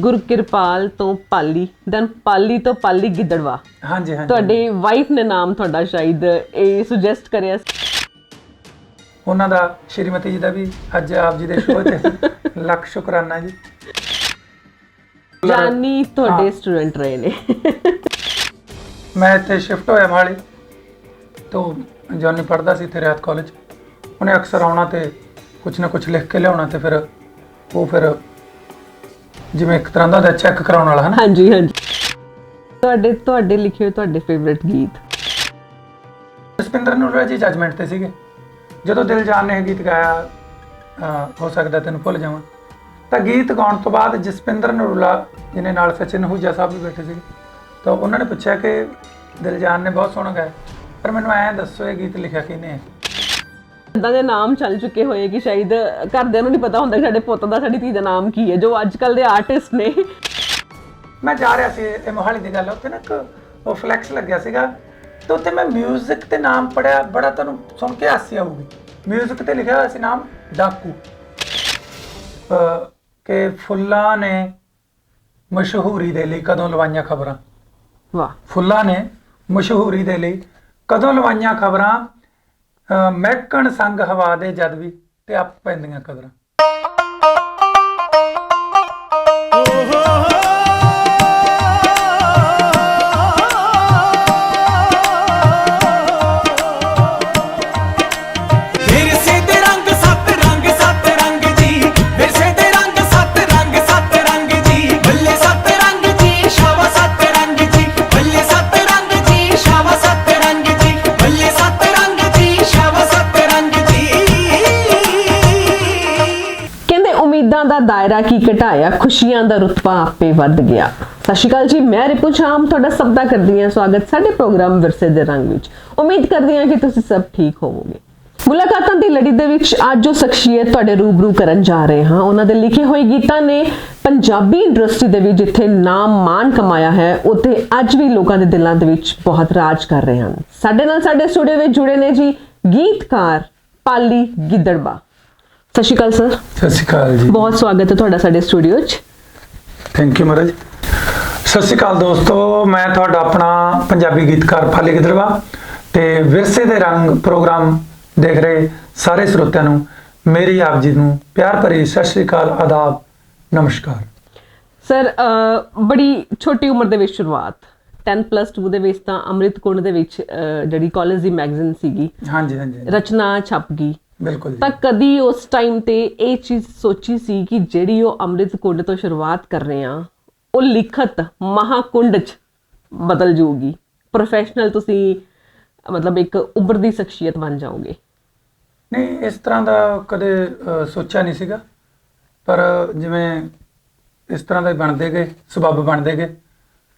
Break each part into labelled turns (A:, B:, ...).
A: ਗੁਰਕਿਰਪਾਲ ਤੋਂ ਪਾਲੀ ਦੈਨ ਪਾਲੀ ਤੋਂ ਪਾਲੀ ਗਿੱਦੜਵਾ।
B: ਹਾਂਜੀ ਹਾਂਜੀ।
A: ਤੁਹਾਡੇ ਵਾਈਫ ਨੇ ਨਾਮ ਤੁਹਾਡਾ ਸ਼ਾਇਦ ਇਹ ਸੁਜੈਸਟ ਕਰਿਆ।
B: ਉਹਨਾਂ ਦਾ ਸ਼੍ਰੀਮਤੀ ਜੀ ਦਾ ਵੀ ਅੱਜ ਆਪ ਜੀ ਦੇ ਸ਼ੋਅ ਤੇ ਲੱਖ ਸ਼ੁਕਰਾਨਾ ਜੀ।
A: ਜਾਨੀ ਤੁਹਾਡੇ ਸਟੂਡੈਂਟ ਰਹੇ ਨੇ।
B: ਮੈਂ ਇੱਥੇ ਸ਼ਿਫਟ ਹੋਇਆ ਮਹਾਲੀ ਤੋਂ ਜੋਨੀ ਪੜਦਾ ਸੀ ਇੱਥੇ ਰਿਆਤ ਕਾਲਜ ਉਹਨੇ ਅਕਸਰ ਆਉਣਾ ਤੇ ਕੁਝ ਨਾ ਕੁਝ ਲਿਖ ਕੇ ਲਿਆਉਣਾ ਤੇ ਫਿਰ ਉਹ ਫਿਰ ਜਿਵੇਂ ਇੱਕ ਤਰ੍ਹਾਂ ਦਾ ਚੈੱਕ ਕਰਾਉਣ ਵਾਲਾ ਹੈ ਨਾ
A: ਹਾਂਜੀ ਹਾਂਜੀ। ਤੁਹਾਡੇ ਤੁਹਾਡੇ ਲਿਖੇ ਹੋਏ ਤੁਹਾਡੇ ਫੇਵਰਿਟ ਗੀਤ।
B: ਜਸਪਿੰਦਰ ਨੂਰਾ ਜੀ ਜਜਮੈਂਟ ਤੇ ਸੀਗੇ। ਜਦੋਂ ਦਿਲ ਜਾਨ ਨੇ ਇਹ ਗੀਤ ਗਾਇਆ ਅਹ, ਹੋ ਸਕਦਾ ਤੈਨੂੰ ਭੁੱਲ ਜਾਵਾਂ। ਤਾਂ ਗੀਤ ਗਾਉਣ ਤੋਂ ਬਾਅਦ ਜਸਪਿੰਦਰ ਨੂਰਲਾ ਜਿਹਨੇ ਨਾਲ ਸਚਿਨ ਹੁਜਾ ਸਾਹਿਬ ਵੀ ਬੈਠੇ ਸੀਗੇ। ਤਾਂ ਉਹਨਾਂ ਨੇ ਪੁੱਛਿਆ ਕਿ ਦਿਲ ਜਾਨ ਨੇ ਬਹੁਤ ਸੋਹਣਾ ਗਾਇਆ। ਪਰ ਮੈਨੂੰ ਐਂ ਦੱਸੋ ਇਹ ਗੀਤ ਲਿਖਿਆ ਕਿਹਨੇ ਹੈ
A: ਇਦਾਂ ਦੇ ਨਾਮ ਚੱਲ ਚੁੱਕੇ ਹੋਏ ਕਿ ਸ਼ਾਇਦ ਘਰਦਿਆਂ ਨੂੰ ਨਹੀਂ ਪਤਾ ਹੁੰਦਾ ਕਿ ਸਾਡੇ ਪੁੱਤ ਦਾ ਸਾਡੀ ਧੀ ਦਾ ਨਾਮ ਕੀ ਹੈ ਜੋ ਅੱਜ ਕੱਲ ਦੇ ਆਰਟਿਸਟ ਨੇ
B: ਮੈਂ ਜਾ ਰਿਹਾ ਸੀ ਇਹ ਮੋਹਾਲੀ ਦੀ ਗੱਲ ਹੈ, ਉੱਥੇ ਨਾ ਇੱਕ ਉਹ ਫਲੈਕਸ ਲੱਗਿਆ ਸੀਗਾ ਤੇ ਉੱਥੇ ਮੈਂ 뮤직 ਤੇ ਨਾਮ ਪੜਿਆ ਬੜਾ ਤੁਹਾਨੂੰ ਸੁਣ ਕੇ ਹਾਸੀ ਆਊਗੀ 뮤직 ਤੇ ਲਿਖਿਆ ਹੋਇਆ ਸੀ ਨਾਮ ਡਾਕੂ ਅਹ ਕਿ ਫੁੱਲਾਂ ਨੇ ਮਸ਼ਹੂਰੀ ਦੇ ਲਈ ਕਦੋਂ ਲਵਾਈਆਂ ਖਬਰਾਂ
A: ਵਾਹ
B: ਫੁੱਲਾਂ ਨੇ ਮਸ਼ਹੂਰੀ ਦੇ ਲਈ ਕਦੋਂ ਲਵਾਈਆਂ ਖਬਰਾਂ ਅਹ ਮਹਿਕਣ ਸੰਗ ਹਵਾ ਦੇ ਜਦ ਵੀ ਤੇ ਆਪ ਪੈਂਦੀਆਂ ਕਦਰਾਂ।
C: ਦਾ
A: ਦਾਇਰਾ ਕੀ ਘਟਾਇਆ? ਖੁਸ਼ੀਆਂ ਦਾ ਰੁਤਬਾ ਆਪੇ ਵੱਧ ਗਿਆ। ਸਤਿ ਸ਼੍ਰੀ ਅਕਾਲ ਜੀ, ਮੈਂ ਰਿਪੂ ਸ਼ਾਮ, ਤੁਹਾਡਾ ਸਭ ਦਾ ਕਰਦੀ ਹਾਂ ਸਵਾਗਤ ਸਾਡੇ ਪ੍ਰੋਗਰਾਮ ਵਿਰਸੇ ਦੇ ਰੰਗ ਵਿੱਚ। ਉਮੀਦ ਕਰਦੀ ਹਾਂ ਕਿ ਤੁਸੀਂ ਸਭ ਠੀਕ ਹੋਵੋਗੇ। ਮੁਲਾਕਾਤਾਂ ਦੀ ਲੜੀ ਦੇ ਵਿੱਚ ਅੱਜ ਜੋ ਸ਼ਖਸੀਅਤ ਤੁਹਾਡੇ ਰੂਬਰੂ ਕਰਨ ਜਾ ਰਹੇ ਹਾਂ, ਉਹਨਾਂ ਦੇ ਲਿਖੇ ਹੋਏ ਗੀਤਾਂ ਨੇ ਪੰਜਾਬੀ ਇੰਡਸਟਰੀ ਦੇ ਵਿੱਚ ਜਿੱਥੇ ਨਾਮ ਮਾਨ ਕਮਾਇਆ ਹੈ, ਉੱਥੇ ਅੱਜ ਵੀ ਲੋਕਾਂ ਦੇ ਦਿਲਾਂ ਦੇ ਵਿੱਚ ਬਹੁਤ ਰਾਜ ਕਰ ਰਹੇ ਹਨ। ਸਾਡੇ ਨਾਲ ਸਾਡੇ ਸਟੂਡੀਓ ਵਿੱਚ ਜੁੜੇ ਨੇ ਜੀ, ਗੀਤਕਾਰ ਪਾਲੀ ਗਿੱਦੜਬਾ। ਸਤਿ ਸ਼੍ਰੀ ਅਕਾਲ ਸਰ।
B: ਸਤਿ ਸ਼੍ਰੀ ਅਕਾਲ ਜੀ।
A: ਬਹੁਤ ਸਵਾਗਤ ਹੈ ਤੁਹਾਡਾ ਸਾਡੇ ਸਟੂਡੀਓ 'ਚ।
B: ਥੈਂਕ ਯੂ ਮਹਾਰਾਜ। ਸਤਿ ਸ਼੍ਰੀ ਅਕਾਲ ਦੋਸਤੋ ਮੈਂ ਤੁਹਾਡਾ ਆਪਣਾ ਪੰਜਾਬੀ ਗੀਤਕਾਰ ਫਾਲੀ ਗਿੱਦੜਵਾ ਤੇ ਵਿਰਸੇ ਦੇ ਰੰਗ ਪ੍ਰੋਗਰਾਮ ਦੇਖ ਰਹੇ ਸਾਰੇ ਸਰੋਤਿਆਂ ਨੂੰ ਮੇਰੀ ਆਪ ਜੀ ਨੂੰ ਪਿਆਰ ਭਰੀ ਸਤਿ ਸ਼੍ਰੀ ਅਕਾਲ ਆਦਾਬ ਨਮਸਕਾਰ।
A: ਸਰ ਬੜੀ ਛੋਟੀ ਉਮਰ ਦੇ ਵਿੱਚ ਸ਼ੁਰੂਆਤ। 10 ਪਲੱਸ 2 ਦੇ ਵਿੱਚ ਤਾਂ ਅੰਮ੍ਰਿਤ ਕੁੰਡ ਦੇ ਵਿੱਚ ਜਿਹੜੀ ਕਾਲਜ ਦੀ ਮੈਗਜ਼ੀਨ ਸੀਗੀ।
B: ਹਾਂਜੀ ਹਾਂਜੀ।
A: ਰਚਨਾ ਛਪ ਗਈ।
B: ਬਿਲਕੁਲ ਜੀ।
A: ਤਾਂ ਕਦੀ ਉਸ ਟਾਈਮ ਤੇ ਇਹ ਚੀਜ਼ ਸੋਚੀ ਸੀ ਕਿ ਜਿਹੜੀ ਉਹ ਅੰਮ੍ਰਿਤ ਕੁੰਡ ਤੋਂ ਸ਼ੁਰੂਆਤ ਕਰ ਰਹੇ ਆ ਉਹ ਲਿਖਤ ਮਹਾਕੁੰਡ ਚ ਬਦਲ ਜਾਊਗੀ। ਪ੍ਰੋਫੈਸ਼ਨਲ ਤੁਸੀਂ ਮਤਲਬ ਇੱਕ ਉੱਭਰਦੀ ਸ਼ਖਸੀਅਤ ਬਣ ਜਾਓਗੇ।
B: ਨਹੀਂ ਇਸ ਤਰ੍ਹਾਂ ਦਾ ਕਦੇ ਸੋਚਿਆ ਨਹੀਂ ਸੀਗਾ। ਪਰ ਜਿਵੇਂ ਇਸ ਤਰ੍ਹਾਂ ਦੇ ਬਣਦੇ ਗਏ ਸਬੱਬ ਬਣਦੇ ਗਏ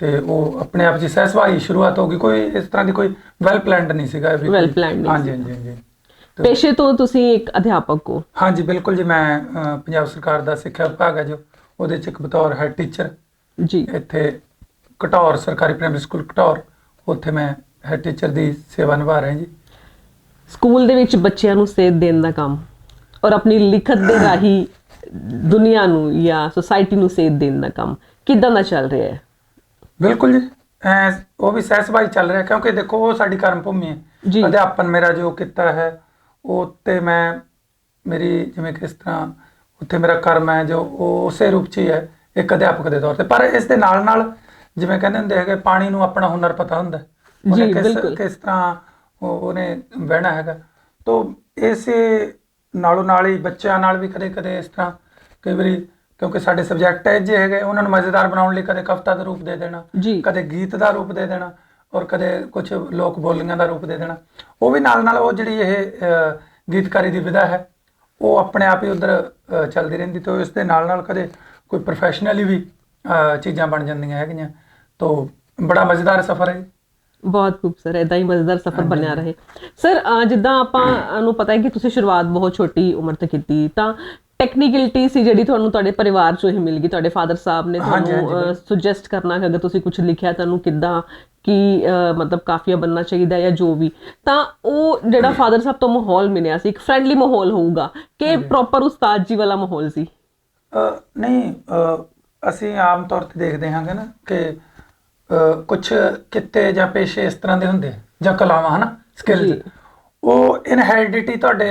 B: ਤੇ ਉਹ ਆਪਣੇ ਆਪ ਜੀ ਸਹਿਸਵਾਈ ਸ਼ੁਰੂਆਤ ਹੋ ਗਈ। ਕੋਈ ਇਸ ਤਰ੍ਹਾਂ ਦੀ ਕੋਈ ਵੈਲ ਪਲਾਨਡ ਨਹੀਂ ਸੀਗਾ ਵੀ ਹਾਂਜੀ ਹਾਂਜੀ ਹਾਂਜੀ।
A: ਪੇਸ਼ੇ ਤੋਂ ਤੁਸੀਂ ਇੱਕ ਅਧਿਆਪਕ ਹੋ।
B: ਹਾਂਜੀ ਬਿਲਕੁਲ ਜੀ ਮੈਂ ਪੰਜਾਬ ਸਰਕਾਰ ਦਾ ਸਿੱਖਿਆ ਵਿਭਾਗ ਹੈ ਜੋ ਉਹਦੇ ਚ ਇੱਕ ਬਤੌਰ ਹੈਡ ਟੀਚਰ
A: ਜੀ।
B: ਇੱਥੇ ਕਟੌਰ ਸਰਕਾਰੀ ਪ੍ਰਾਇਮਰੀ ਸਕੂਲ ਕਟੌਰ ਉੱਥੇ ਮੈਂ ਹੈਡ ਟੀਚਰ ਦੀ ਸੇਵਾ ਨਿਭਾ ਰਿਹਾ ਜੀ।
A: ਸਕੂਲ ਦੇ ਵਿੱਚ ਬੱਚਿਆਂ ਨੂੰ ਸੇਧ ਦੇਣ ਦਾ ਕੰਮ ਔਰ ਆਪਣੀ ਲਿਖਤ ਦੇ ਰਾਹੀਂ ਦੁਨੀਆ ਨੂੰ ਜਾਂ ਸੋਸਾਇਟੀ ਨੂੰ ਸੇਧ ਦੇਣ ਦਾ ਕੰਮ ਕਿਦਾਂ ਦਾ ਚੱਲ ਰਿਹਾ ਹੈ?
B: ਬਿਲਕੁਲ ਜੀ ਉਹ ਵੀ ਸਹਿਸਵਾਈ ਚੱਲ ਰਿਹਾ ਕਿਉਂਕਿ ਦੇਖੋ ਉਹ ਸਾਡੀ ਕਰਮ ਭੂਮੀ। ਹੈ। ਅਧਿਆਪਨ ਮੇਰਾ ਜੋ ਕੀਤਾ ਹੈ ਉਹ ਤੇ ਮੈਂ ਮੇਰੀ ਜਿਵੇਂ ਕਿ ਇਸ ਤਰ੍ਹਾਂ ਉੱਥੇ ਮੇਰਾ ਕਰਮ ਹੈ ਜੋ ਉਹ ਉਸੇ ਰੂਪ 'ਚ ਹੀ ਹੈ ਇੱਕ ਅਧਿਆਪਕ ਦੇ ਤੌਰ ਤੇ ਪਰ ਇਸ ਦੇ ਨਾਲ ਨਾਲ ਜਿਵੇਂ ਕਹਿੰਦੇ ਹੁੰਦੇ ਹੈਗੇ ਪਾਣੀ ਨੂੰ ਆਪਣਾ ਹੁਨਰ ਪਤਾ ਹੁੰਦਾ
A: ਜੀ,
B: ਕਿਸ
A: ਬਿਲਕੁਲ।
B: ਕਿਸ ਤਰ੍ਹਾਂ ਉਹ- ਉਹਨੇ ਬਹਿਣਾ ਹੈਗਾ ਤੋਂ ਇਸੇ ਨਾਲੋਂ ਨਾਲ ਹੀ ਬੱਚਿਆਂ ਨਾਲ ਵੀ ਕਦੇ ਕਦੇ ਇਸ ਤਰ੍ਹਾਂ ਕਈ ਵਾਰੀ ਕਿਉਂਕਿ ਸਾਡੇ ਸਬਜੈਕਟ ਹੈ ਜੇ ਹੈਗੇ ਉਹਨਾਂ ਨੂੰ ਮਜ਼ੇਦਾਰ ਬਣਾਉਣ ਲਈ ਕਦੇ ਕਵਿਤਾ ਦਾ ਰੂਪ ਦੇ ਦੇਣਾ। ਕਦੇ ਗੀਤ ਦਾ ਰੂਪ ਦੇ ਦੇਣਾ ਔਰ ਕਦੇ ਕੁਝ ਲੋਕ ਬੋਲੀਆਂ ਦਾ ਰੂਪ ਦੇ ਦੇਣਾ। ਉਹ ਵੀ ਨਾਲ ਨਾਲ ਉਹ ਜਿਹੜੀ ਇਹ ਗੀਤਕਾਰੀ ਦੀ ਵਿਧਾ ਹੈ ਉਹ ਆਪਣੇ ਆਪ ਹੀ ਉਧਰ ਚੱਲਦੀ ਰਹਿੰਦੀ ਤੇ ਇਸ ਦੇ ਨਾਲ ਨਾਲ ਕਦੇ ਕੋਈ ਪ੍ਰੋਫੈਸ਼ਨਲੀ ਵੀ ਚੀਜ਼ਾਂ ਬਣ ਜਾਂਦੀਆਂ ਹੈਗੀਆਂ। ਤੋਂ ਬੜਾ ਮਜ਼ੇਦਾਰ ਸਫ਼ਰ ਹੈ।
A: ਬਹੁਤ ਖੂਬ ਸਰ ਇਦਾਂ ਹੀ ਮਜ਼ੇਦਾਰ ਸਫ਼ਰ ਬਣਿਆ ਰਹੇ। ਸਰ ਜਿੱਦਾਂ ਆਪਾਂ ਨੂੰ ਪਤਾ ਹੈ ਕਿ ਤੁਸੀਂ ਸ਼ੁਰੂਆਤ ਬਹੁਤ ਛੋਟੀ ਉਮਰ ਤੋਂ ਕੀਤੀ ਤਾਂ ਟੈਕਨੀਕਲਿਟੀ ਸੀ ਜਿਹੜੀ ਤੁਹਾਨੂੰ ਤੁਹਾਡੇ ਪਰਿਵਾਰ ਚੋਂ ਹੀ ਮਿਲ ਗਈ ਤੁਹਾਡੇ ਫਾਦਰ ਸਾਹਿਬ ਨੇ ਤੁਹਾਨੂੰ ਸੁਜੈਸਟ ਕਰਨਾ ਕਿ ਅਗਰ ਤੁਸੀਂ ਕੁਝ ਲਿਖਿਆ ਤੁਹਾਨੂੰ ਕਿੱਦਾਂ ਕੀ ਮਤਲਬ ਕਾਫੀਆ ਬੰਨਣਾ ਚਾਹੀਦਾ ਜਾਂ ਜੋ ਵੀ ਤਾਂ ਉਹ ਜਿਹੜਾ ਫਾਦਰ ਸਾਹਿਬ ਤੋਂ ਮਾਹੌਲ ਮਿਲਿਆ ਸੀ ਇੱਕ ਫ੍ਰੈਂਡਲੀ ਮਾਹੌਲ ਹੋਊਗਾ ਕਿ ਪ੍ਰੋਪਰ ਉਸਤਾਦ ਜੀ ਵਾਲਾ ਮਾਹੌਲ ਸੀ?
B: ਨਹੀਂ ਅਸੀਂ ਆਮ ਤੌਰ ਤੇ ਦੇਖਦੇ ਹਾਂਗੇ ਨਾ ਕਿ ਕੁਝ ਕਿੱਤੇ ਜਾਂ ਪੇਸ਼ੇ ਇਸ ਤਰ੍ਹਾਂ ਦੇ ਹੁੰਦੇ ਜਾਂ ਕਲਾਵਾਂ ਹਨਾ ਸਕਿੱਲਸ
A: ਜੀ।
B: ਉਹ ਇਨਹੈਰਿਡਿਟੀ ਤੁਹਾਡੇ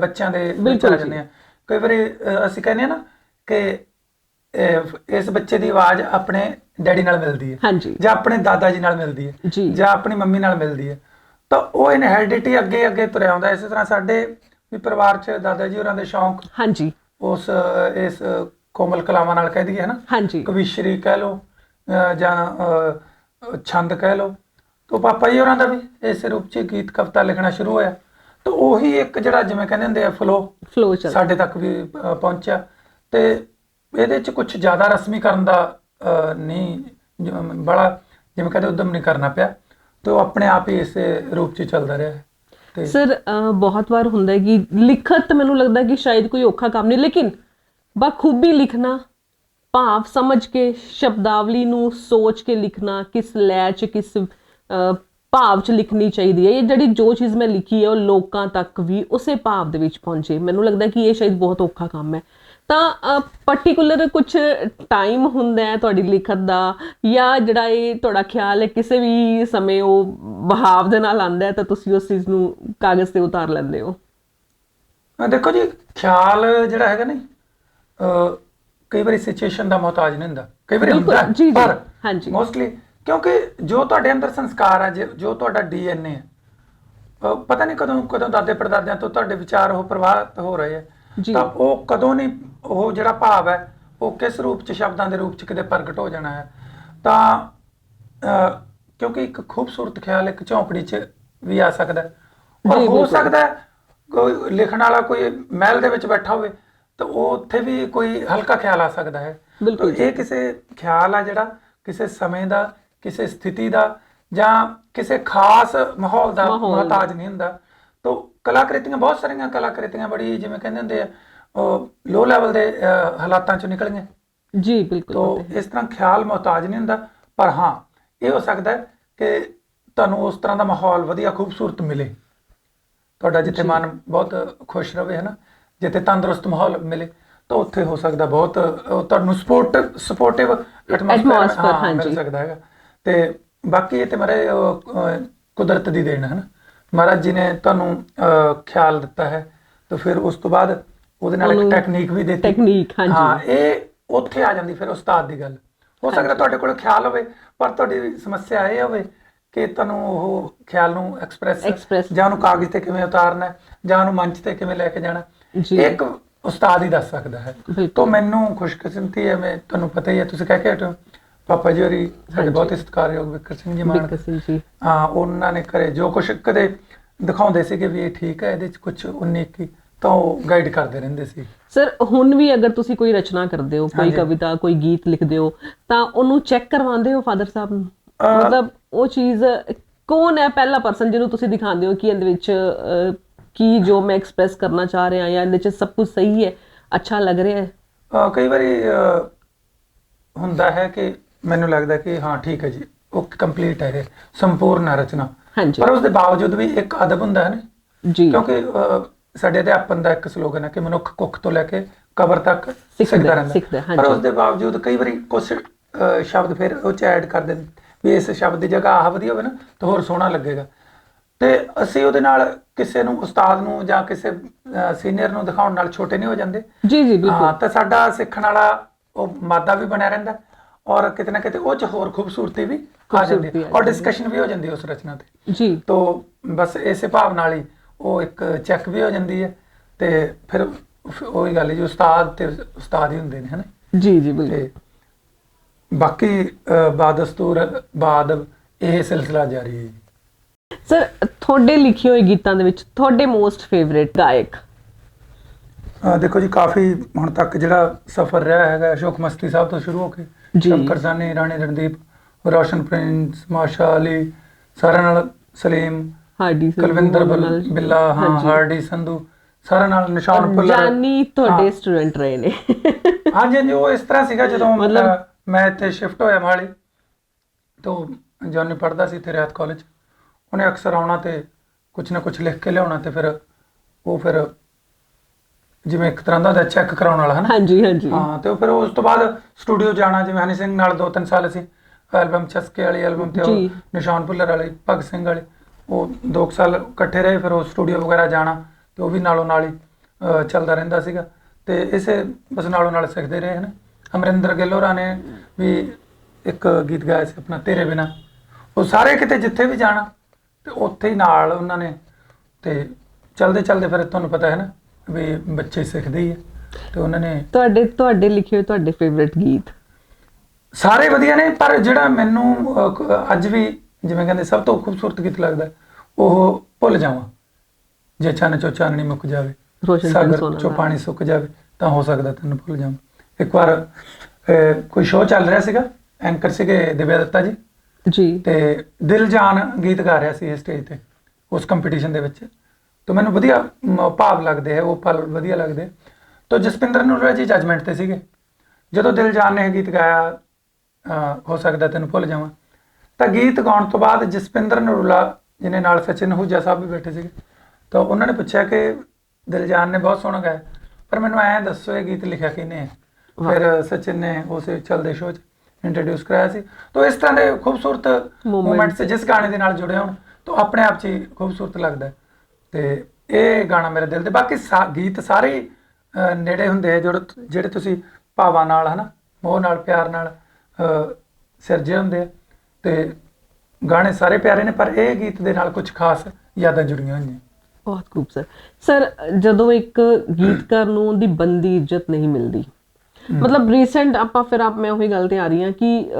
B: ਬੱਚਿਆਂ ਦੇ ਵਿੱਚ ਆ। ਜਾਂਦੇ ਆ। ਕਈ ਵਾਰੀ ਅਸੀਂ ਕਹਿੰਦੇ ਆ ਨਾ ਕਿ ਇਸ ਬੱਚੇ ਦੀ ਆਵਾਜ਼ ਆਪਣੇ ਡੈਡੀ ਨਾਲ ਮਿਲਦੀ ਹੈ।
A: ਹਾਂਜੀ।
B: ਜਾਂ ਆਪਣੇ ਦਾਦਾ ਜੀ ਨਾਲ ਮਿਲਦੀ ਹੈ।
A: ਜੀ।
B: ਆਪਣੀ ਮੰਮੀ ਨਾਲ ਮਿਲਦੀ ਹੈ। ਤਾਂ ਉਹ ਇਨਹੈਰਿਡਿਟੀ ਅੱਗੇ ਅੱਗੇ ਤੁਰਿਆ ਆਉਂਦਾ। ਇਸੇ ਤਰ੍ਹਾਂ ਸਾਡੇ ਵੀ ਪਰਿਵਾਰ 'ਚ ਦਾਦਾ ਜੀ ਹੋਰਾਂ ਦੇ ਸ਼ੌਂਕ
A: ਹਾਂਜੀ।
B: ਉਸ ਇਸ ਕੋਮਲ ਕਲਾਵਾਂ ਨਾਲ ਕਹਿ ਦਈਏ ਹਨਾ
A: ਹਾਂਜੀ।
B: ਕਵੀਸ਼ਰੀ ਕਹਿ ਲਓ ਅਹ, ਜਾਂ ਛੰਦ ਕਹਿ ਲਓ। ਤਾਂ ਪਾਪਾ ਜੀ ਹੋਰਾਂ ਦਾ ਵੀ ਇਸੇ ਰੂਪ 'ਚ ਗੀਤ ਕਵਿਤਾ ਲਿਖਣਾ ਸ਼ੁਰੂ ਹੋਇਆ। ਤਾਂ ਉਹੀ ਇੱਕ ਜਿਹੜਾ ਜਿਵੇਂ ਕਹਿੰਦੇ ਹੁੰਦੇ ਆ ਫਲੋ
A: ਫਲੋ ਚੱਲ
B: ਸਾਡੇ ਤੱਕ ਵੀ ਪਹੁੰਚਿਆ। ਤੇ ਇਹਦੇ 'ਚ ਕੁਝ ਜ਼ਿਆਦਾ ਰਸਮੀ ਕਰਨ ਦਾ ਨਹੀਂ ਬੜਾ ਜਿਵੇਂ ਕਹਿੰਦੇ ਉਦਮ ਨਹੀਂ ਕਰਨਾ ਪਿਆ ਤੇ ਉਹ ਆਪਣੇ ਆਪ ਹੀ ਇਸੇ ਰੂਪ 'ਚ ਚੱਲਦਾ ਰਿਹਾ ਤੇ
A: ਸਰ ਬਹੁਤ ਵਾਰ ਹੁੰਦਾ ਹੈ ਕਿ ਲਿਖਤ ਮੈਨੂੰ ਲੱਗਦਾ ਕਿ ਸ਼ਾਇਦ ਕੋਈ ਔਖਾ ਕੰਮ ਨਹੀਂ ਲੇਕਿਨ ਬਖੂਬੀ ਲਿਖਣਾ ਭਾਵ ਸਮਝ ਕੇ ਸ਼ਬਦਾਵਲੀ ਨੂੰ ਸੋਚ ਕੇ ਲਿਖਣਾ ਕਿਸ ਲੈ ਚ ਕਿਸ ਅਹ, ਭਾਵ ਚ ਲਿਖਣੀ ਚਾਹੀਦੀ ਹੈ। ਇਹ ਜਿਹੜੀ ਜੋ ਚੀਜ਼ ਮੈਂ ਲਿਖੀ ਹੈ ਉਹ ਲੋਕਾਂ ਤੱਕ ਵੀ ਉਸੇ ਭਾਵ ਦੇ ਵਿੱਚ ਪਹੁੰਚੇ। ਮੈਨੂੰ ਲੱਗਦਾ ਕਿ ਇਹ ਸ਼ਾਇਦ ਬਹੁਤ ਔਖਾ ਕੰਮ ਹੈ। ਤਾਂ ਪਾਰਟਿਕੂਲਰ ਕੁਝ ਟਾਈਮ ਹੁੰਦਾ ਹੈ ਤੁਹਾਡੀ ਲਿਖਤ ਦਾ ਜਾਂ ਜਿਹੜਾ ਇਹ ਤੁਹਾਡਾ ਖਿਆਲ ਹੈ ਕਿਸੇ ਵੀ ਸਮੇਂ ਉਹ ਬਹਾਵ ਦੇ ਨਾਲ ਆਂਦਾ ਹੈ ਤਾਂ ਤੁਸੀਂ ਉਸ ਚੀਜ਼ ਨੂੰ ਕਾਗਜ਼ ਤੇ ਉਤਾਰ ਲੈਂਦੇ ਹੋ?
B: ਅਹ ਦੇਖੋ ਜੀ ਖਿਆਲ ਜਿਹੜਾ ਹੈਗਾ ਨਹੀਂ ਕਈ ਵਾਰੀ ਸਿਚੁਏਸ਼ਨ ਦਾ ਮੁਹਤਾਜ ਨਹੀਂ ਹੁੰਦਾ। ਕਈ ਵਾਰੀ ਹੁੰਦਾ ਪਰ
A: ਹਾਂਜੀ।
B: ਮੋਸਟਲੀ ਕਿਉਂਕਿ ਜੋ ਤੁਹਾਡੇ ਅੰਦਰ ਸੰਸਕਾਰ ਹੈ ਜੇ- ਜੋ ਤੁਹਾਡਾ ਡੀਐਨਏ ਹੈ ਪਤਾ ਨਹੀਂ ਕਦੋਂ ਕਦੋਂ ਦਾਦੇ ਪੜਦਾਦਿਆਂ ਤੋਂ ਤੁਹਾਡੇ ਵਿਚਾਰ ਉਹ ਪ੍ਰਵਾਹਿਤ ਹੋ ਰਹੇ
A: ਜੀ।
B: ਤਾਂ ਉਹ ਕਦੋਂ ਨਹੀਂ ਉਹ ਜਿਹੜਾ ਭਾਵ ਹੈ ਉਹ ਕਿਸ ਰੂਪ ਚ ਸ਼ਬਦਾਂ ਦੇ ਰੂਪ ਚ ਕਿਤੇ ਪ੍ਰਗਟ ਹੋ ਜਾਣਾ ਹੈ। ਤਾਂ ਅਹ, ਕਿਉਂਕਿ ਇੱਕ ਖੂਬਸੂਰਤ ਖਿਆਲ ਇੱਕ ਝੌਂਪੜੀ ਚ ਵੀ ਆ ਸਕਦਾ ਹੈ। ਔਰ
A: ਜੀ,
B: ਹੋ
A: ਬਿਲਕੁਲ।
B: ਸਕਦਾ ਹੈ ਕੋਈ ਲਿਖਣ ਵਾਲਾ ਕੋਈ ਮਹਿਲ ਦੇ ਵਿੱਚ ਬੈਠਾ ਹੋਵੇ ਤਾਂ ਉਹ ਉੱਥੇ ਵੀ ਕੋਈ ਹਲਕਾ ਖਿਆਲ ਆ ਸਕਦਾ ਹੈ।
A: ਬਿਲਕੁਲ
B: ਤਾਂ ਇਹ ਕਿਸੇ ਖਿਆਲ ਆ ਜਿਹੜਾ ਕਿਸੇ ਸਮੇਂ ਦਾ ਕਿਸੇ ਸਥਿਤੀ ਦਾ ਜਾਂ ਕਿਸੇ ਖਾਸ ਮਾਹੌਲ ਦਾ। ਮਹਤਾਜ ਨਹੀਂ ਹੁੰਦਾ। ਤਾਂ ਕਲਾਕ੍ਰਿਤੀਆਂ ਬਹੁਤ ਸਾਰੀਆਂ ਕਲਾਕ੍ਰਿਤੀਆਂ ਬੜੀ ਜਿਵੇਂ ਕਹਿੰਦੇ ਹੁੰਦੇ ਆ ਲੋ ਲੈਵਲ ਦੇ ਹਾਲਾਤਾਂ ਚੋਂ ਨਿਕਲੀਆਂ।
A: ਜੀ ਬਿਲਕੁਲ
B: ਤੋ ਇਸ ਤਰ੍ਹਾਂ ਖਿਆਲ ਮੁਹਤਾਜ ਨਹੀਂ ਹੁੰਦਾ ਪਰ ਹਾਂ ਇਹ ਹੋ ਸਕਦਾ ਹੈ ਕਿ ਤੁਹਾਨੂੰ ਉਸ ਤਰ੍ਹਾਂ ਦਾ ਮਾਹੌਲ ਵਧੀਆ ਖੂਬਸੂਰਤ ਮਿਲੇ। ਤੁਹਾਡਾ ਜਿੱਥੇ ਮਨ ਬਹੁਤ ਖੁਸ਼ ਰਵੇ ਹੈ ਨਾ ਜਿੱਥੇ ਤੰਦਰੁਸਤ ਮਾਹੌਲ ਮਿਲੇ ਤਾਂ ਉੱਥੇ ਹੋ ਸਕਦਾ ਬਹੁਤ ਤੁਹਾਨੂੰ ਸਪੋਰਟ ਸਪੋਰਟਿਵ ਐਟਮੋਸਫੇਅਰ
A: ਹਾਂਜੀ।
B: ਮਿਲ ਸਕਦਾ ਹੈਗਾ। ਤੇ ਬਾਕੀ ਇਹ ਤੇ ਅਹ, ਕੁਦਰਤ ਦੀ ਦੇਣ ਹੈ ਨਾ ਮਹਾਰਾਜ ਜੀ ਨੇ ਤੁਹਾਨੂੰ ਅਹ, ਖਿਆਲ ਦਿੱਤਾ ਹੈ ਤਾਂ ਫਿਰ ਉਸ ਤੋਂ ਬਾਅਦ ਉਹਦੇ ਨਾਲ ਇੱਕ
A: ਉਹਨੂੰ
B: ਟੈਕਨੀਕ ਵੀ ਦਿੱਤੀ।
A: ਟੈਕਨੀਕ, ਹਾਂਜੀ।
B: ਹਾਂ ਇਹ ਉੱਥੇ ਆ ਜਾਂਦੀ ਫਿਰ ਉਸਤਾਦ ਦੀ ਗੱਲ। ਹੋ ਸਕਦਾ ਤੁਹਾਡੇ ਕੋਲ ਖਿਆਲ ਹੋਵੇ ਪਰ ਤੁਹਾਡੀ ਸਮੱਸਿਆ ਇਹ ਹੋਵੇ ਕਿ ਤੁਹਾਨੂੰ ਉਹ ਖਿਆਲ ਨੂੰ ਐਕਸਪ੍ਰੈਸ
A: Express
B: ਜਾਂ ਉਹਨੂੰ ਕਾਗਜ਼ ਤੇ ਕਿਵੇਂ ਉਤਾਰਨਾ ਹੈ, ਜਾਂ ਉਹਨੂੰ ਮੰਚ ਤੇ ਕਿਵੇਂ ਲੈ ਕੇ ਜਾਣਾ
A: ਜੀ।
B: ਇਹ ਇੱਕ ਉਸਤਾਦ ਹੀ ਦੱਸ ਸਕਦਾ ਹੈ।
A: ਬਿਲਕੁਲ।
B: ਤੋਂ ਮੈਨੂੰ ਖੁਸ਼ਕਿਸਮਤੀ ਹੈ ਮੈਂ ਤੁਹਾਨੂੰ ਪਤਾ ਹੀ ਹੈ ਤੁਸੀਂ ਕਹਿ ਕੇ ਹਟੇ ਹੋ। ਪਾਪਾ ਜੀ ਹੋਰੀ ਸਾਡੇ। ਬਹੁਤ ਹੀ ਸਤਿਕਾਰਯੋਗ ਵਿਕਰ ਸਿੰਘ ਜੀ ਮਾਨ।
A: ਬਿਲਕੁਲ ਸਿੰਘ ਜੀ।
B: ਹਾਂ ਉਹਨਾਂ ਨੇ ਕਰੇ ਜੋ ਕੁਛ ਕਦੇ ਦਿਖਾਉਂਦੇ ਸੀਗੇ ਵੀ ਇਹ ਠੀਕ ਹੈ ਇਹਦੇ ਚ ਕੁਝ 19 21 ਤਾਂ ਉਹ ਗਾਈਡ ਕਰਦੇ ਰਹਿੰਦੇ ਸੀ।
A: ਸਰ ਹੁਣ ਵੀ ਅਗਰ ਤੁਸੀਂ ਕੋਈ ਰਚਨਾ ਕਰਦੇ ਹੋ ਕੋਈ
B: ਹਾਂਜੀ।
A: ਕਵਿਤਾ ਕੋਈ ਗੀਤ ਲਿਖਦੇ ਹੋ ਤਾਂ ਉਹਨੂੰ ਚੈੱਕ ਕਰਵਾਉਂਦੇ ਹੋ ਫਾਦਰ ਸਾਹਿਬ ਨੂੰ?
B: ਅਹ
A: ਮਤਲਬ ਉਹ ਚੀਜ਼ ਕੌਣ ਹੈ ਪਹਿਲਾ ਪਰਸਨ ਜਿਹਨੂੰ ਤੁਸੀਂ ਦਿਖਾਉਂਦੇ ਹੋ ਕਿ ਇਹਦੇ ਵਿੱਚ ਅਹ, ਕੀ ਜੋ ਮੈਂ ਐਕਸਪ੍ਰੈਸ ਕਰਨਾ ਚਾਹ ਰਿਹਾ ਜਾਂ ਇਹਦੇ ਵਿੱਚ ਸਭ ਕੁਝ ਸਹੀ ਹੈ ਅੱਛਾ ਲੱਗ ਰਿਹਾ ਹੈ?
B: ਕਈ ਵਾਰੀ ਹੁੰਦਾ ਹੈ ਕਿ ਮੈਨੂੰ ਲੱਗਦਾ ਕਿ ਹਾਂ ਠੀਕ ਹੈ ਜੀ। ਉਹ ਕੰਪਲੀਟ ਹੈ ਇਹ। ਸੰਪੂਰਨ ਹੈ ਰਚਨਾ।
A: ਹਾਂਜੀ।
B: ਪਰ ਉਸ ਦੇ ਬਾਵਜੂਦ ਵੀ ਇੱਕ ਅਦਬ ਹੁੰਦਾ ਹੈ ਨਾ
A: ਜੀ।
B: ਕਿਉਂਕਿ ਅਹ, ਸਾਡੇ ਅਧਿਆਪਨ ਦਾ ਇੱਕ ਸਲੋਗਨ ਹੈ ਕਿ ਮਨੁੱਖ ਕੁੱਖ ਤੋਂ ਲੈ ਕੇ ਕਬਰ ਤੱਕ ਸਿੱਖਦਾ ਰਹਿੰਦਾ।
A: ਸਿੱਖਦਾ, ਹਾਂਜੀ।
B: ਪਰ ਉਸ ਦੇ ਬਾਵਜੂਦ ਕਈ ਵਾਰੀ ਕੁਝ ਅਹ, ਸ਼ਬਦ ਫਿਰ ਉਹ ਚ ਐਡ ਕਰ ਦਿੰਦੇ। ਵੀ ਇਸ ਸ਼ਬਦ ਦੀ ਜਗ੍ਹਾ ਆਹ ਵਧੀਆ ਹੋਵੇ ਨਾ ਤਾਂ ਹੋਰ ਸੋਹਣਾ ਲੱਗੇਗਾ। ਤੇ ਅਸੀਂ ਉਹਦੇ ਨਾਲ ਕਿਸੇ ਨੂੰ ਉਸਤਾਦ ਨੂੰ ਜਾਂ ਕਿਸੇ ਸੀਨੀਅਰ ਨੂੰ ਦਿਖਾਉਣ ਨਾਲ ਛੋਟੇ ਨਹੀਂ ਹੋ ਜਾਂਦੇ।
A: ਜੀ ਜੀ
B: ਹਾਂ
A: ਬਿਲਕੁਲ
B: ਤਾਂ ਸਾਡਾ ਸਿੱਖਣ ਵਾਲਾ ਉਹ ਮਾਦਾ ਵੀ ਬਣਿਆ ਰਹਿੰਦਾ। ਔਰ ਕਿਤੇ ਨਾ ਕਿਤੇ ਉਹ ਚ ਹੋਰ ਖੂਬਸੂਰਤੀ ਵੀ ਆ ਜਾਂਦੀ ਹੈ। ਔਰ। ਡਿਸਕਸ਼ਨ ਵੀ ਹੋ ਜਾਂਦੀ ਹੈ ਉਸ ਰਚਨਾ ਤੇ।
A: ਜੀ।
B: ਤੋ ਬਸ ਇਸੇ ਭਾਵ ਨਾਲ ਹੀ ਉਹ ਇੱਕ ਚੈੱਕ ਵੀ ਹੋ ਜਾਂਦੀ ਹੈ ਤੇ ਫਿਰ ਉਹੀ ਗੱਲ ਹੈ ਜੀ ਉਸਤਾਦ ਤੇ ਉਸਤਾਦ ਹੀ ਹੁੰਦੇ ਨੇ ਹਨਾ
A: ਜੀ ਜੀ ਬਿਲਕੁਲ।
B: ਬਾਕੀ ਬਾਦਸਤੂਰ ਬਾਦ ਇਹ ਸਿਲਸਿਲਾ ਜਾਰੀ ਹੈ ਜੀ।
A: ਸਰ ਤੁਹਾਡੇ ਲਿਖੇ ਹੋਏ ਗੀਤਾਂ ਦੇ ਵਿੱਚ ਤੁਹਾਡੇ ਮੋਸਟ ਫੇਵਰਿਟ ਗਾਇਕ?
B: ਦੇਖੋ ਜੀ ਕਾਫੀ ਹੁਣ ਤੱਕ ਜਿਹੜਾ ਸਫ਼ਰ ਰਿਹਾ ਹੈਗਾ ਅਸ਼ੋਕ ਮਸਤੀ ਸਾਹਿਬ ਤੋਂ ਸ਼ੁਰੂ ਹੋ ਕੇ। ਸ਼ੰਕਰ ਸਾਨੀ ਰਾਣੀ ਰਣਦੀਪ ਰੋਸ਼ਨ ਪ੍ਰਿੰਸ ਮਾਸ਼ਾ ਅਲੀ ਸਾਰਿਆਂ ਨਾਲ ਸਲੀਮ
A: ਹਾਰਡੀ ਸੰਧੂ
B: ਕੁਲਵਿੰਦਰ
A: ਨਾਲ-
B: ਬਿੱਲ- ਹਾਂ
A: ਹਾਂਜੀ।
B: ਹਾਰਡੀ ਸੰਧੂ ਸਾਰਿਆਂ ਨਾਲ ਨਿਸ਼ਾਨ ਭੁੱਲਰ।
A: ਜਾਨੀ ਤੁਹਾਡੇ। ਸਟੂਡੈਂਟ ਰਹੇ ਨੇ।
B: ਹਾਂਜੀ ਹਾਂਜੀ ਉਹ ਇਸ ਤਰ੍ਹਾਂ ਸੀਗਾ ਜਦੋਂ
A: ਮਤਲਬ-
B: ਮੈਂ ਇੱਥੇ ਸ਼ਿਫਟ ਹੋਇਆ ਮਹਾਲੀ ਤੋਂ ਜੋਨੀ ਪੜਦਾ ਸੀ ਇੱਥੇ ਰਿਆਤ ਕਾਲਜ ਉਹਨੇ ਅਕਸਰ ਆਉਣਾ ਤੇ ਕੁਝ ਨਾ ਕੁਝ ਲਿਖ ਕੇ ਲਿਆਉਣਾ ਤੇ ਫਿਰ ਉਹ ਫਿਰ ਜਿਵੇਂ ਇੱਕ ਤਰ੍ਹਾਂ ਦਾ ਚੈੱਕ ਕਰਾਉਣ ਵਾਲਾ ਹਨਾ?
A: ਹਾਂਜੀ ਹਾਂਜੀ।
B: ਹਾਂ ਤੇ ਉਹ ਫਿਰ ਉਸ ਤੋਂ ਬਾਅਦ ਸਟੂਡੀਓ ਜਾਣਾ ਜਿਵੇਂ ਹਨੀ ਸਿੰਘ ਨਾਲ ਦੋ ਤਿੰਨ ਸਾਲ ਅਸੀਂ ਐਲਬਮ ਚਸਕੇ ਵਾਲੀ ਐਲਬਮ ਤੇ ਉਹ
A: ਜੀ।
B: ਨਿਸ਼ਾਨ ਭੁੱਲਰ ਵਾਲੀ ਭਗਤ ਸਿੰਘ ਵਾਲੀ ਉਹ ਦੋ ਕੁ ਸਾਲ ਇਕੱਠੇ ਰਹੇ ਫਿਰ ਉਹ ਸਟੂਡੀਓ ਵਗੈਰਾ ਜਾਣਾ ਤੇ ਉਹ ਵੀ ਨਾਲੋਂ ਨਾਲ ਹੀ ਅਹ, ਚੱਲਦਾ ਰਹਿੰਦਾ ਸੀਗਾ। ਤੇ ਇਸੇ ਬਸ ਨਾਲੋਂ ਨਾਲ ਸਿੱਖਦੇ ਰਹੇ ਹਨ? ਅਮਰਿੰਦਰ ਗਿੱਲ ਹੋਰਾਂ ਨੇ ਵੀ ਇੱਕ ਗੀਤ ਗਾਇਆ ਸੀ ਆਪਣਾ ਤੇਰੇ ਬਿਨਾ। ਉਹ ਸਾਰੇ ਕਿਤੇ ਜਿੱਥੇ ਵੀ ਜਾਣਾ ਤੇ ਉੱਥੇ ਹੀ ਨਾਲ ਉਹਨਾਂ ਨੇ ਤੇ ਚਲਦੇ ਚਲਦੇ ਫਿਰ ਤੁਹਾਨੂੰ ਪਤਾ ਹੈ ਨਾ ਵੀ ਬੱਚੇ ਸਿੱਖਦੇ ਹੀ ਆ ਤੇ ਉਹਨਾਂ ਨੇ
A: ਤੁਹਾਡੇ ਤੁਹਾਡੇ ਲਿਖੇ ਹੋਏ ਤੁਹਾਡੇ ਫੇਵਰਿਟ ਗੀਤ?
B: ਸਾਰੇ ਵਧੀਆ ਨੇ ਪਰ ਜਿਹੜਾ ਮੈਨੂੰ ਅਹ, ਅੱਜ ਵੀ ਜਿਵੇਂ ਕਹਿੰਦੇ ਸਭ ਤੋਂ ਖੂਬਸੂਰਤ ਗੀਤ ਲੱਗਦਾ ਉਹ ਭੁੱਲ ਜਾਵਾਂ। ਜੇ ਚੰਨ ਚੋ ਚਾਨਣੀ ਮੁੱਕ ਜਾਵੇ
A: ਰੋਸ਼ਨ
B: ਸਾਗਰ ਚੋ। ਪਾਣੀ ਸੁੱਕ ਜਾਵੇ ਤਾਂ ਹੋ ਸਕਦਾ ਤੈਨੂੰ ਭੁੱਲ ਜਾਵਾਂ। ਇੱਕ ਵਾਰ ਅਹ, ਕੋਈ ਸ਼ੋਅ ਚੱਲ ਰਿਹਾ ਸੀਗਾ ਐਂਕਰ ਸੀਗੇ ਦਿਵਿਆ ਦੱਤਾ ਜੀ।
A: ਜੀ।
B: ਤੇ ਦਿਲ ਜਾਨ ਗੀਤ ਗਾ ਰਿਹਾ ਸੀ ਸਟੇਜ ਤੇ ਉਸ ਕੰਪੀਟੀਸ਼ਨ ਦੇ ਵਿੱਚ। ਤਾਂ ਮੈਨੂੰ ਵਧੀਆ ਮ, ਭਾਵ ਲੱਗਦੇ ਹੈ ਉਹ ਪਲ ਵਧੀਆ ਲੱਗਦੇ ਤਾਂ ਜਸਪਿੰਦਰ ਨੂਰਾ ਜੀ ਜਜਮੈਂਟ ਤੇ ਸੀਗੇ। ਜਦੋਂ ਦਿਲ ਜਾਨ ਨੇ ਇਹ ਗੀਤ ਗਾਇਆ ਅ, ਹੋ ਸਕਦਾ ਤੈਨੂੰ ਭੁੱਲ ਜਾਵਾਂ। ਤਾਂ ਗੀਤ ਗਾਉਣ ਤੋਂ ਬਾਅਦ ਜਸਪਿੰਦਰ ਨਰੂਲਾ ਜਿਹਨੇ ਨਾਲ ਸਚਿਨ ਹੁਜਾ ਸਾਹਿਬ ਵੀ ਬੈਠੇ ਸੀਗੇ ਤਾਂ ਉਹਨਾਂ ਨੇ ਪੁੱਛਿਆ ਕਿ ਦਿਲਜਾਨ ਨੇ ਬਹੁਤ ਸੋਹਣਾ ਗਾਇਆ। ਪਰ ਮੈਨੂੰ ਐਂ ਦੱਸੋ ਇਹ ਗੀਤ ਲਿਖਿਆ ਕਿਹਨੇ ਹੈ ਫਿਰ ਸਚਿਨ ਨੇ ਉਸੇ ਚੱਲਦੇ ਸ਼ੋਅ 'ਚ ਇੰਟਰੋਡਿਊਸ ਕਰਾਇਆ ਸੀ। ਤਾਂ ਇਸ ਤਰ੍ਹਾਂ ਦੇ ਖੂਬਸੂਰਤ
A: Moments।
B: ਮੂਮੈਂਟਸ ਜਿਸ ਗਾਣੇ ਦੇ ਨਾਲ ਜੁੜੇ ਹੋਣ ਤਾਂ ਆਪਣੇ ਆਪ 'ਚ ਹੀ ਖੂਬਸੂਰਤ ਲੱਗਦਾ ਹੈ। ਤੇ ਇਹ ਗਾਣਾ ਮੇਰੇ ਦਿਲ ਦੇ ਬਾਕੀ ਗੀਤ ਸਾਰੇ ਨੇੜੇ ਹੁੰਦੇ ਜਿਹੜੇ ਜਿਹੜੇ ਤੁਸੀਂ ਭਾਵਾਂ ਨਾਲ ਹਨਾ ਮੋਹ ਨਾਲ ਪਿਆਰ ਨਾਲ ਸਿਰਜੇ ਹੁੰਦੇ ਆ। ਤੇ ਗਾਣੇ ਸਾਰੇ ਪਿਆਰੇ ਨੇ ਪਰ ਇਹ ਗੀਤ ਦੇ ਨਾਲ ਕੁਝ ਖਾਸ ਯਾਦਾਂ ਜੁੜੀਆਂ ਹੋਈਆਂ।
A: ਬਹੁਤ ਖੂਬਸੂਰਤ। ਸਰ ਜਦੋਂ ਇੱਕ ਗੀਤਕਾਰ ਨੂੰ ਉਹਦੀ ਬੰਦੀ ਇੱਜ਼ਤ ਨਹੀਂ ਮਿਲਦੀ ਮਤਲਬ ਰੀਸੈਂਟ ਆਪਾਂ ਫਿਰ ਆਪ ਮੈਂ ਉਹੀ ਗੱਲ ਤੇ ਆ ਰਹੀ ਹਾਂ ਕਿ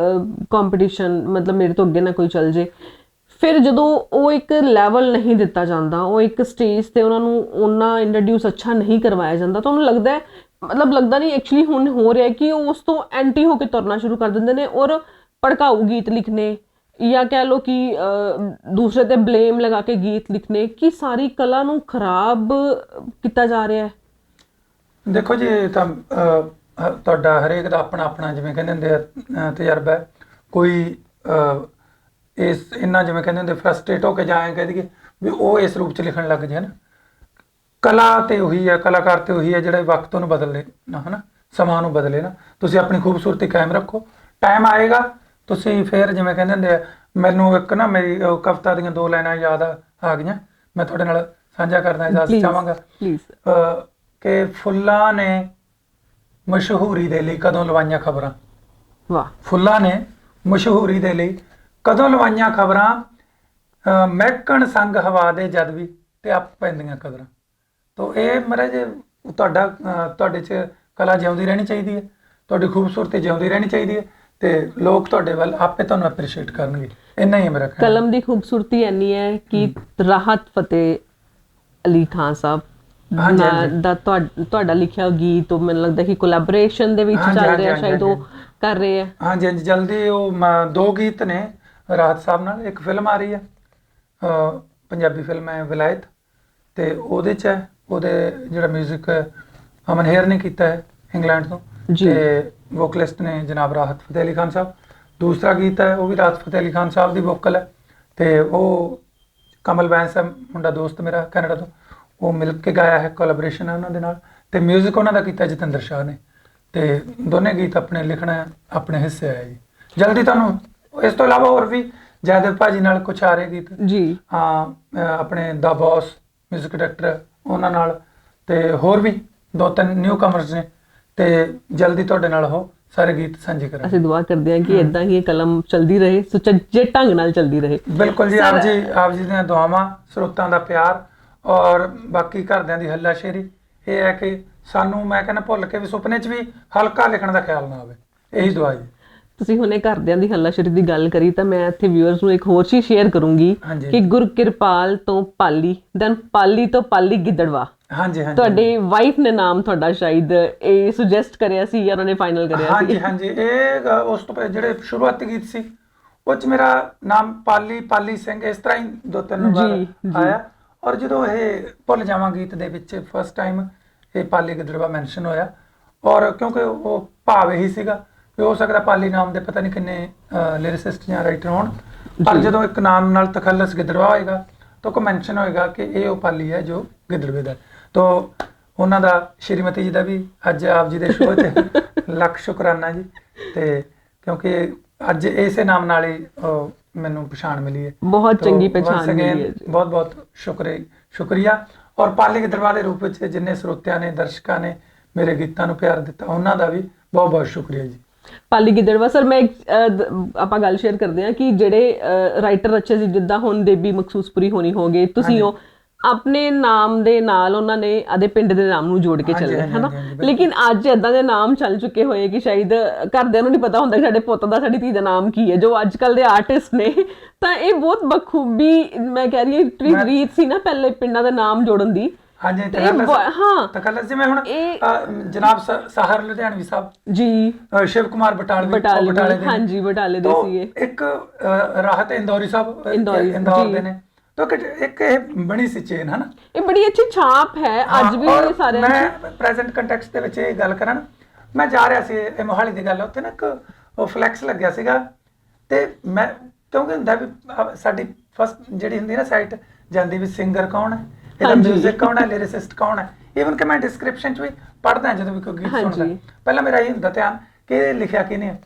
A: ਕੰਪੀਟੀਸ਼ਨ ਮਤਲਬ ਮੇਰੇ ਤੋਂ ਅੱਗੇ ਨਾ ਕੋਈ ਚੱਲ ਜੇ। ਫਿਰ ਜਦੋਂ ਉਹ ਇੱਕ ਲੈਵਲ ਨਹੀਂ ਦਿੱਤਾ ਜਾਂਦਾ, ਉਹ ਇੱਕ ਸਟੇਜ ਤੇ ਉਹਨਾਂ ਨੂੰ ਉਹਨਾਂ ਇੰਟਰੋਡਿਊਸ ਅੱਛਾ ਨਹੀਂ ਕਰਵਾਇਆ ਜਾਂਦਾ, ਤਾਂ ਉਹਨੂੰ ਲੱਗਦਾ ਮਤਲਬ ਲੱਗਦਾ ਨਹੀਂ ਐਕਚੁਅਲੀ ਹੁਣ ਹੋ ਰਿਹਾ ਕਿ ਉਹ ਉਸ ਤੋਂ ਐਂਟੀ ਹੋ ਕੇ ਤੁਰਨਾ ਸ਼ੁਰੂ ਕਰ ਦਿੰਦੇ ਨੇ ਔਰ ਭੜਕਾਊ ਗੀਤ ਲਿਖਨੇ ਜਾਂ ਕਹਿ ਲੋ ਕਿ ਦੂਸਰੇ ਤੇ ਬਲੇਮ ਲਗਾ ਕੇ ਗੀਤ ਲਿਖਨੇ ਕਿ ਸਾਰੀ ਕਲਾ ਨੂੰ ਖਰਾਬ ਕੀਤਾ ਜਾ ਰਿਹਾ ਹੈ।
B: ਦੇਖੋ ਜੀ ਤਾਂ ਤੁਹਾਡਾ ਹਰੇਕ ਦਾ ਆਪਣਾ ਆਪਣਾ ਜਿਵੇਂ ਕਹਿੰਦੇ ਹੁੰਦੇ ਆ ਤਜਰਬਾ ਕੋਈ ਇਸ ਇੰਨਾ ਜਿਵੇਂ ਕਹਿੰਦੇ ਹੁੰਦੇ ਫਰਸਟ੍ਰੇਟ ਹੋ ਕੇ ਜਾਏ ਕਹਿ ਦਈਏ ਵੀ ਉਹ ਇਸ ਰੂਪ ਚ ਲਿਖਣ ਲੱਗ ਨਾ। ਕਲਾ ਤੇ ਉਹੀ ਹੈ ਕਲਾਕਾਰ ਤੇ ਉਹੀ ਹੈ ਜਿਹੜਾ ਵਕਤ ਨੂੰ ਬਦਲੇ ਨਾ ਹਨਾ? ਸਮਾਂ ਨੂੰ ਬਦਲੇ ਨਾ। ਤੁਸੀਂ ਆਪਣੀ ਖੂਬਸੂਰਤੀ ਕਾਇਮ ਰੱਖੋ। ਟਾਈਮ ਆਏਗਾ ਤੁਸੀਂ ਫੇਰ ਜਿਵੇਂ ਕਹਿੰਦੇ ਹੁੰਦੇ ਆ ਮੈਨੂੰ ਇੱਕ ਨਾ ਮੇਰੀ ਕਵਿਤਾ ਦੀਆਂ ਦੋ ਲਾਈਨਾਂ ਯਾਦ ਆ ਗਈਆਂ। ਮੈਂ ਤੁਹਾਡੇ ਨਾਲ ਸਾਂਝਾ ਕਰਨਾ ਇਜਾਜ਼ਤ ਚਾਹਾਂਗਾ। ਅਹ ਕਿ ਫੁੱਲਾਂ ਨੇ ਮਸ਼ਹੂਰੀ ਦੇ ਲਈ ਕਦੋਂ ਲਵਾਈਆਂ ਖਬਰਾਂ?
A: ਵਾਹ।
B: ਫੁੱਲਾਂ ਨੇ ਮਸ਼ਹੂਰੀ ਦੇ ਲਈ ਕਦੋਂ ਲਵਾਈਆਂ ਖਬਰਾਂ? ਮਹਿਕਣ ਸੰਗ ਹਵਾ ਦੇ ਜਦ ਵੀ ਤੇ ਆਪ ਪੈਂਦੀਆਂ ਕਦਰਾਂ ਤੋ ਇਹ ਮਹਾਰਾਜ ਤੁਹਾਡਾ ਤੁਹਾਡੇ ਚ ਕਲਾ ਜਿਉਂਦੀ ਰਹਿਣੀ ਚਾਹੀਦੀ ਹੈ। ਤੁਹਾਡੀ ਖੂਬਸੂਰਤੀ ਜਿਉਂਦੀ ਰਹਿਣੀ ਚਾਹੀਦੀ ਹੈ ਤੇ ਲੋਕ ਤੁਹਾਡੇ ਵੱਲ ਆਪੇ ਤੁਹਾਨੂੰ ਐਪਰੀਸ਼ੀਏਟ ਕਰਨਗੇ। ਇੰਨਾ ਹੀ ਮੇਰਾ ਕਹਿਣਾ।
A: ਕਲਮ ਦੀ ਖੂਬਸੂਰਤੀ ਇੰਨੀ ਹੈ ਕਿ ਰਾਹਤ ਫਤਿਹ ਅਲੀ ਖਾਨ ਸਾਹਿਬ। ਦਾ ਤੁਹਾ- ਤੁਹਾਡਾ ਲਿਖਿਆ ਗੀਤ ਉਹ ਮੈਨੂੰ ਲੱਗਦਾ ਕਿ ਕੋਲੈਬੋਰੇਸ਼ਨ ਦੇ ਵਿੱਚ ਚੱਲ ਰਿਹਾ ਸ਼ਾਇਦ ਉਹ। ਕਰ ਰਹੇ ਹੈ
B: ਹਾਂਜੀ ਹਾਂਜੀ ਜਲਦੀ ਉਹ ਦੋ ਗੀਤ ਨੇ। ਰਾਹਤ ਸਾਹਿਬ ਨਾਲ ਇੱਕ ਫਿਲਮ ਆ ਰਹੀ ਹੈ ਅਹ ਪੰਜਾਬੀ ਫਿਲਮ ਹੈ ਵਿਲਾਇਤ ਤੇ ਉਹਦੇ ਚ ਹੈ ਉਹਦੇ ਜਿਹੜਾ 뮤직 ਅਮਨ ਹੇਰ ਨੇ ਕੀਤਾ ਹੈ ਇੰਗਲੈਂਡ ਤੋਂ
A: ਜੀ।
B: ਤੇ ਵੋਕਲਿਸਟ ਨੇ ਜਨਾਬ ਰਾਹਤ ਫਤਿਹ ਅਲੀ ਖਾਨ ਸਾਹਿਬ ਦੂਸਰਾ ਗੀਤ ਹੈ ਉਹ ਵੀ ਰਾਹਤ ਫਤਿਹ ਅਲੀ ਖਾਨ ਸਾਹਿਬ ਦੀ ਵੋਕਲ ਹੈ ਤੇ ਉਹ ਕਮਲ ਬੈਂਸ ਹੈ ਮੁੰਡਾ ਦੋਸਤ ਮੇਰਾ ਕੈਨੇਡਾ ਤੋਂ ਉਹ ਮਿਲ ਕੇ ਗਾਇਆ ਹੈ ਕੋਲੈਬੋਰੇਸ਼ਨ ਹੈ ਉਹਨਾਂ ਦੇ ਨਾਲ ਤੇ 뮤직 ਉਹਨਾਂ ਦਾ ਕੀਤਾ ਜਤਿੰਦਰ ਸ਼ਾਹ ਨੇ ਤੇ ਦੋਨੇ ਗੀਤ ਆਪਣੇ ਲਿਖਣਾ ਆਪਣੇ ਹਿੱਸੇ ਆਏ ਜੀ ਜਲਦੀ ਤੁਹਾਨੂੰ ਇਸ ਤੋਂ ਇਲਾਵਾ ਹੋਰ ਵੀ ਜੈਦੇਵ ਭਾਜੀ ਨਾਲ ਕੁਝ ਆ ਰਹੇ ਗੀਤ।
A: ਜੀ।
B: ਹਾਂ ਆਪਣੇ ਦਾ ਬੌਸ 뮤직 ਡਾਇਰੈਕਟਰ ਉਹਨਾਂ ਨਾਲ ਤੇ ਹੋਰ ਵੀ ਦੋ ਤਿੰਨ ਨਿਊ ਕਮਰਸ ਨੇ ਤੇ ਜਲਦੀ ਤੁਹਾਡੇ ਨਾਲ ਉਹ ਸਾਰੇ ਗੀਤ ਸਾਂਝੇ ਕਰਾਂਗੇ।
A: ਅਸੀਂ ਦੁਆ ਕਰਦੇ ਹਾਂ ਕਿ ਇਦਾਂ ਹੀ ਇਹ ਕਲਮ ਚਲਦੀ ਰਹੇ ਸੁਚੱਜੇ ਢੰਗ ਨਾਲ ਚਲਦੀ ਰਹੇ।
B: ਬਿਲਕੁਲ ਜੀ ਆਪ ਜੀ ਆਪ ਜੀ ਦੀਆਂ ਦੁਆਵਾਂ ਸਰੋਤਾਂ ਦਾ ਪਿਆਰ ਔਰ ਬਾਕੀ ਘਰਦਿਆਂ ਦੀ ਹੱਲਾਸ਼ੇਰੀ। ਇਹ ਹੈ ਕਿ ਸਾਨੂੰ ਮੈਂ ਕਹਿੰਦਾ ਭੁੱਲ ਕੇ ਵੀ ਸੁਪਨੇ 'ਚ ਵੀ ਹਲਕਾ ਲਿਖਣ ਦਾ ਖਿਆਲ ਨਾ ਆਵੇ। ਇਹੀ ਦੁਆ ਜੀ।
A: ਤੁਸੀਂ ਹੁਣੇ ਘਰਦਿਆਂ ਦੀ ਹੱਲਾਸ਼ੇਰੀ ਦੀ ਗੱਲ ਕਰੀ ਤਾਂ ਮੈਂ ਇੱਥੇ ਵਿਊਅਰਸ ਨੂੰ ਇੱਕ ਹੋਰ ਚੀਜ਼ ਸ਼ੇਅਰ ਕਰੂੰਗੀ
B: ਹਾਂਜੀ।
A: ਕਿ ਗੁਰਕਿਰਪਾਲ ਤੋਂ ਪਾਲੀ ਦੈਨ ਪਾਲੀ ਤੋਂ ਪਾਲੀ ਗਿੱਦੜਵਾ
B: ਹਾਂਜੀ ਹਾਂਜੀ
A: ਤੁਹਾਡੇ ਵਾਈਫ ਨੇ ਨਾਮ ਤੁਹਾਡਾ ਸ਼ਾਇਦ ਇਹ ਸੁਜੈਸਟ ਕਰਿਆ ਸੀ ਜਾਂ ਉਹਨਾਂ ਨੇ ਫਾਈਨਲ ਕਰਿਆ
B: ਹਾਂਜੀ
A: ਸੀ
B: ਹਾਂਜੀ ਇਹ ਗ- ਉਸ ਤੋਂ ਪਹਿਲਾਂ ਜਿਹੜੇ ਸ਼ੁਰੂਆਤੀ ਗੀਤ ਸੀ ਉਹ ਚ ਮੇਰਾ ਨਾਮ ਪਾਲੀ ਪਾਲੀ ਸਿੰਘ ਇਸ ਤਰ੍ਹਾਂ ਹੀ ਦੋ ਤਿੰਨ ਵਾਰ
A: ਜੀ।
B: ਆਇਆ ਔਰ ਜਦੋਂ ਇਹ ਭੁੱਲ ਜਾਵਾਂ ਗੀਤ ਦੇ ਵਿੱਚ ਫਸਟ ਟਾਈਮ ਇਹ ਪਾਲੀ ਗਦਰਵਾ ਮੈਂਸ਼ਨ ਹੋਇਆ ਔਰ ਕਿਉਂਕਿ ਉਹ ਭਾਵ ਇਹੀ ਸੀਗਾ ਕਿ ਹੋ ਸਕਦਾ ਪਾਲੀ ਨਾਮ ਦੇ ਪਤਾ ਨਹੀਂ ਕਿੰਨੇ ਲਿਰਿਸਿਸਟ ਜਾਂ ਰਾਈਟਰ ਹੋਣ। ਪਰ। ਜਦੋਂ ਇੱਕ ਨਾਮ ਨਾਲ ਤਖੱਲਸ ਗਿੱਦੜਵਾ ਹੋਏਗਾ ਤਾਂ ਕੋ ਮੈਂਸ਼ਨ ਹੋਏਗਾ ਕਿ ਇਹ ਉਹ ਪਾਲੀ ਹੈ ਜੋ ਗਿੱਦੜਵੇ ਦਾ। ਤੋ ਉਹਨਾਂ ਦਾ ਸ਼੍ਰੀਮਤੀ ਜੀ ਦਾ ਵੀ ਅੱਜ ਆਪ ਜੀ ਦੇ ਸ਼ੋਅ 'ਚ ਲੱਖ ਸ਼ੁਕਰਾਨਾ ਜੀ। ਤੇ ਕਿਉਂਕਿ ਅੱਜ ਇਸੇ ਨਾਮ ਨਾਲ ਹੀ ਮੈਨੂੰ ਪਛਾਣ ਮਿਲੀ ਹੈ।
A: ਬਹੁਤ
B: ਤੋ
A: ਚੰਗੀ ਪਛਾਣ ਮਿਲੀ ਹੈ
B: ਬਹੁਤ ਬਹੁਤ ਸ਼ੁਕਰੀਆ ਸ਼ੁਕਰੀਆ। ਔਰ ਪਾਲੇ ਕੇ ਦਰਬਾਰ ਦੇ ਰੂਪ ਵਿੱਚ ਜਿੰਨੇ ਸਰੋਤਿਆਂ ਨੇ ਦਰਸ਼ਕਾਂ ਨੇ ਮੇਰੇ ਗੀਤਾਂ ਨੂੰ ਪਿਆਰ ਦਿੱਤਾ ਉਹਨਾਂ ਦਾ ਵੀ ਬਹੁਤ ਬਹੁਤ ਸ਼ੁਕਰੀਆ ਜੀ।
A: ਪਾਲੀ ਗਿੱਦੜਵਾ ਸਰ ਮੈਂ ਆਪਾਂ ਗੱਲ ਸ਼ੇਅਰ ਕਰਦੇ ਹਾਂ ਕਿ ਜਿਹੜੇ ਰਾਈਟਰ ਅੱਛੇ ਸੀ ਜਿੱਦਾਂ ਹੁਣ ਦੇਬੀ ਮਖਸੂਸਪੁਰੀ ਹੋਣੀ ਹੋਗੇ ਤੁਸੀਂ ਉਹ ਆਪਣੇ ਨਾਮ ਦੇ ਨਾਲ ਉਹਨਾਂ ਨੇ ਆਦੇ ਪਿੰਡ ਦੇ ਨਾਮ ਨੂੰ ਜੋੜ ਕੇ ਚੱਲੇ ਹਨਾ। ਲੇਕਿਨ ਅੱਜ ਇਦਾਂ ਦੇ ਨਾਮ ਚੱਲ ਚੁੱਕੇ ਹੋਏ ਕਿ ਸ਼ਾਇਦ ਘਰਦਿਆਂ ਨੂੰ ਨਹੀਂ ਪਤਾ ਹੁੰਦਾ ਕਿ ਸਾਡੇ ਪੁੱਤ ਦਾ ਸਾਡੀ ਧੀ ਦਾ ਨਾਮ ਕੀ ਹੈ ਜੋ ਅੱਜ ਕੱਲ ਦੇ ਆਰਟਿਸਟ ਨੇ। ਤਾਂ ਇਹ ਬਹੁਤ ਬਖੂਬੀ ਮੈਂ ਕਹਿ ਰਹੀ ਹਾਂ ਰੀਤ ਸੀ ਨਾ ਪਹਿਲੇ ਪਿੰਡਾਂ ਦਾ ਨਾਮ ਜੋੜਨ ਦੀ।
B: ਹਾਂਜੀ
A: ਇਹ ਬ- ਹਾਂ।
B: ਤਕਲਸ ਜਿਵੇਂ ਹੁਣ
A: ਇਹ-
B: ਜਨਾਬ ਸ- ਸਾਹਰ ਲੁਧਿਆਣਵੀ ਸਾਹਿਬ।
A: ਜੀ।
B: ਸ਼ਿਵ ਕੁਮਾਰ ਬਟਾਲਵੀ ਉਹ
A: ਬਟਾਲਵੀ,
B: ਬਟਾਲੇ ਦੇ। ਨੇ।
A: ਹਾਂਜੀ, ਬਟਾਲੇ ਦੇ
B: ਤੋ
A: ਸੀਗੇ।
B: ਇੱਕ ਰਾਹਤ ਇੰਦੌਰੀ ਸਾਹਿਬ
A: ਇੰਦੌਰੀ,
B: ਇੰਦੌਰ
A: ਜੀ।
B: ਦੇ ਨੇ। ਤਾਂ ਇੱਕ ਇੱਕ ਇਹ ਬਣੀ ਸੀ ਚੇਨ ਹਨਾ?
A: ਇਹ ਬੜੀ ਅੱਛੀ ਛਾਪ ਹੈ। ਅੱਜ
B: ਹਾਂ,
A: ਵੀ
B: ਔਰ
A: ਇਹ ਸਾਰਿਆਂ
B: ਮੈਂ ਪ੍ਰੈਜ਼ੈਂਟ ਕੰਟੈਕਸਟ ਦੇ ਵਿੱਚ ਇਹ ਗੱਲ ਕਰਾਂ ਮੈਂ ਜਾ ਰਿਹਾ ਸੀ ਇਹ ਮੋਹਾਲੀ ਦੀ ਗੱਲ। ਆ, ਉੱਥੇ ਨਾ ਇੱਕ ਫਲੈਕਸ ਲੱਗਿਆ ਸੀਗਾ। ਤੇ ਮੈਂ ਕਿਉਂਕਿ ਹੁੰਦਾ ਵੀ ਆਹ ਸਾਡੀ ਫਸਟ ਜਿਹੜੀ ਹੁੰਦੀ ਨਾ ਸਾਈਟ ਜਾਂਦੀ ਵੀ ਸਿੰਗਰ ਕੌਣ ਹੈ? ਇਹਦਾ ਮਿਊਜ਼ਿਕ ਕੌਣ ਹੈ ਲਿਰਿਸਿਸਟ ਕੌਣ ਹੈ? ਈਵਨ ਕਿ ਮੈਂ ਡਿਸਕ੍ਰਿਪਸ਼ਨ ਚ ਵੀ ਪੜਦਾ ਜਦੋਂ ਵੀ ਕੋਈ ਗੀਤ ਸੁਣਦਾ। ਪਹਿਲਾਂ ਮੇਰਾ ਇਹ ਹੁੰਦਾ ਧਿਆਨ ਕਿ ਇਹ ਲਿਖਿਆ ਕਿਨੇ ਹੈ?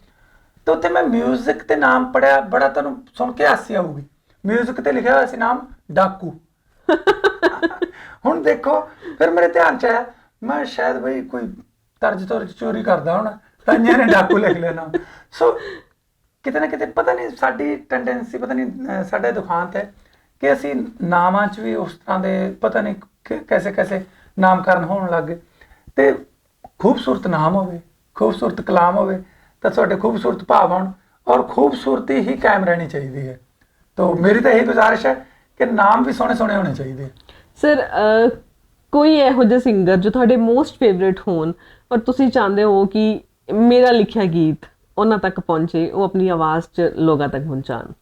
B: ਤਾਂ ਉੱਥੇ ਮੈਂ ਮਿਊਜ਼ਿਕ ਤੇ ਨਾਮ ਪੜਿਆ ਬੜਾ ਤੁਹਾਨੂੰ ਸੁਣ ਕੇ ਹਾਸੀ ਆਊਗੀ। ਮਿਊਜ਼ਿਕ ਤੇ ਲਿਖਿਆ ਹੋਇਆ ਸੀ ਨਾਮ ਡਾਕੂ। ਹੁਣ ਦੇਖੋ ਫਿਰ ਮੇਰੇ ਧਿਆਨ ਚ ਆਇਆ ਮੈਂ ਸ਼ਾਇਦ ਬਈ ਕੋਈ ਤਰਜ ਤੁਰਜ ਚੋਰੀ ਕਰਦਾ ਹੋਣਾ ਤਾਂ ਇਹਨੇ ਡਾਕੂ ਲਿਖ ਲਿਆ ਨਾਮ। ਸੋ ਕਿਤੇ ਨਾ ਕਿਤੇ ਪਤਾ ਨਹੀਂ ਸਾਡੀ ਟੈਂਡੈਂਸੀ ਪਤਾ ਨਹੀਂ ਸਾਡੇ ਦੁਖਾਂਤ ਹੈ। ਕਿ ਅਸੀਂ ਨਾਮਾਂ 'ਚ ਵੀ ਉਸ ਤਰ੍ਹਾਂ ਦੇ ਪਤਾ ਨਹੀਂ ਕਿ- ਕੈਸੇ ਕੈਸੇ ਨਾਮਕਰਨ ਹੋਣ ਲੱਗ ਗਏ। ਤੇ ਖੂਬਸੂਰਤ ਨਾਮ ਹੋਵੇ, ਖੂਬਸੂਰਤ ਕਲਾਮ ਹੋਵੇ, ਤਾਂ ਤੁਹਾਡੇ ਖੂਬਸੂਰਤ ਭਾਵ ਹੋਣ ਔਰ ਖੂਬਸੂਰਤੀ ਹੀ ਕਾਇਮ ਰਹਿਣੀ ਚਾਹੀਦੀ ਹੈ। ਤਾਂ ਮੇਰੀ ਤਾਂ ਇਹ ਗੁਜ਼ਾਰਿਸ਼ ਹੈ ਕਿ ਨਾਮ ਵੀ ਸੋਹਣੇ ਸੋਹਣੇ ਹੋਣੇ ਚਾਹੀਦੇ
A: ਸਰ ਕੋਈ ਇਹੋ ਜਿਹਾ ਸਿੰਗਰ ਜੋ ਤੁਹਾਡੇ ਮੋਸਟ ਫੇਵਰਿਟ ਹੋਣ ਔਰ ਤੁਸੀਂ ਚਾਹੁੰਦੇ ਹੋ ਕਿ ਮੇਰਾ ਲਿਖਿਆ ਗੀਤ ਉਹਨਾਂ ਤੱਕ ਪਹੁੰਚੇ, ਉਹ ਆਪਣੀ ਆਵਾਜ਼ 'ਚ ਲੋਕਾਂ ਤੱਕ ਪਹੁੰਚਾਣ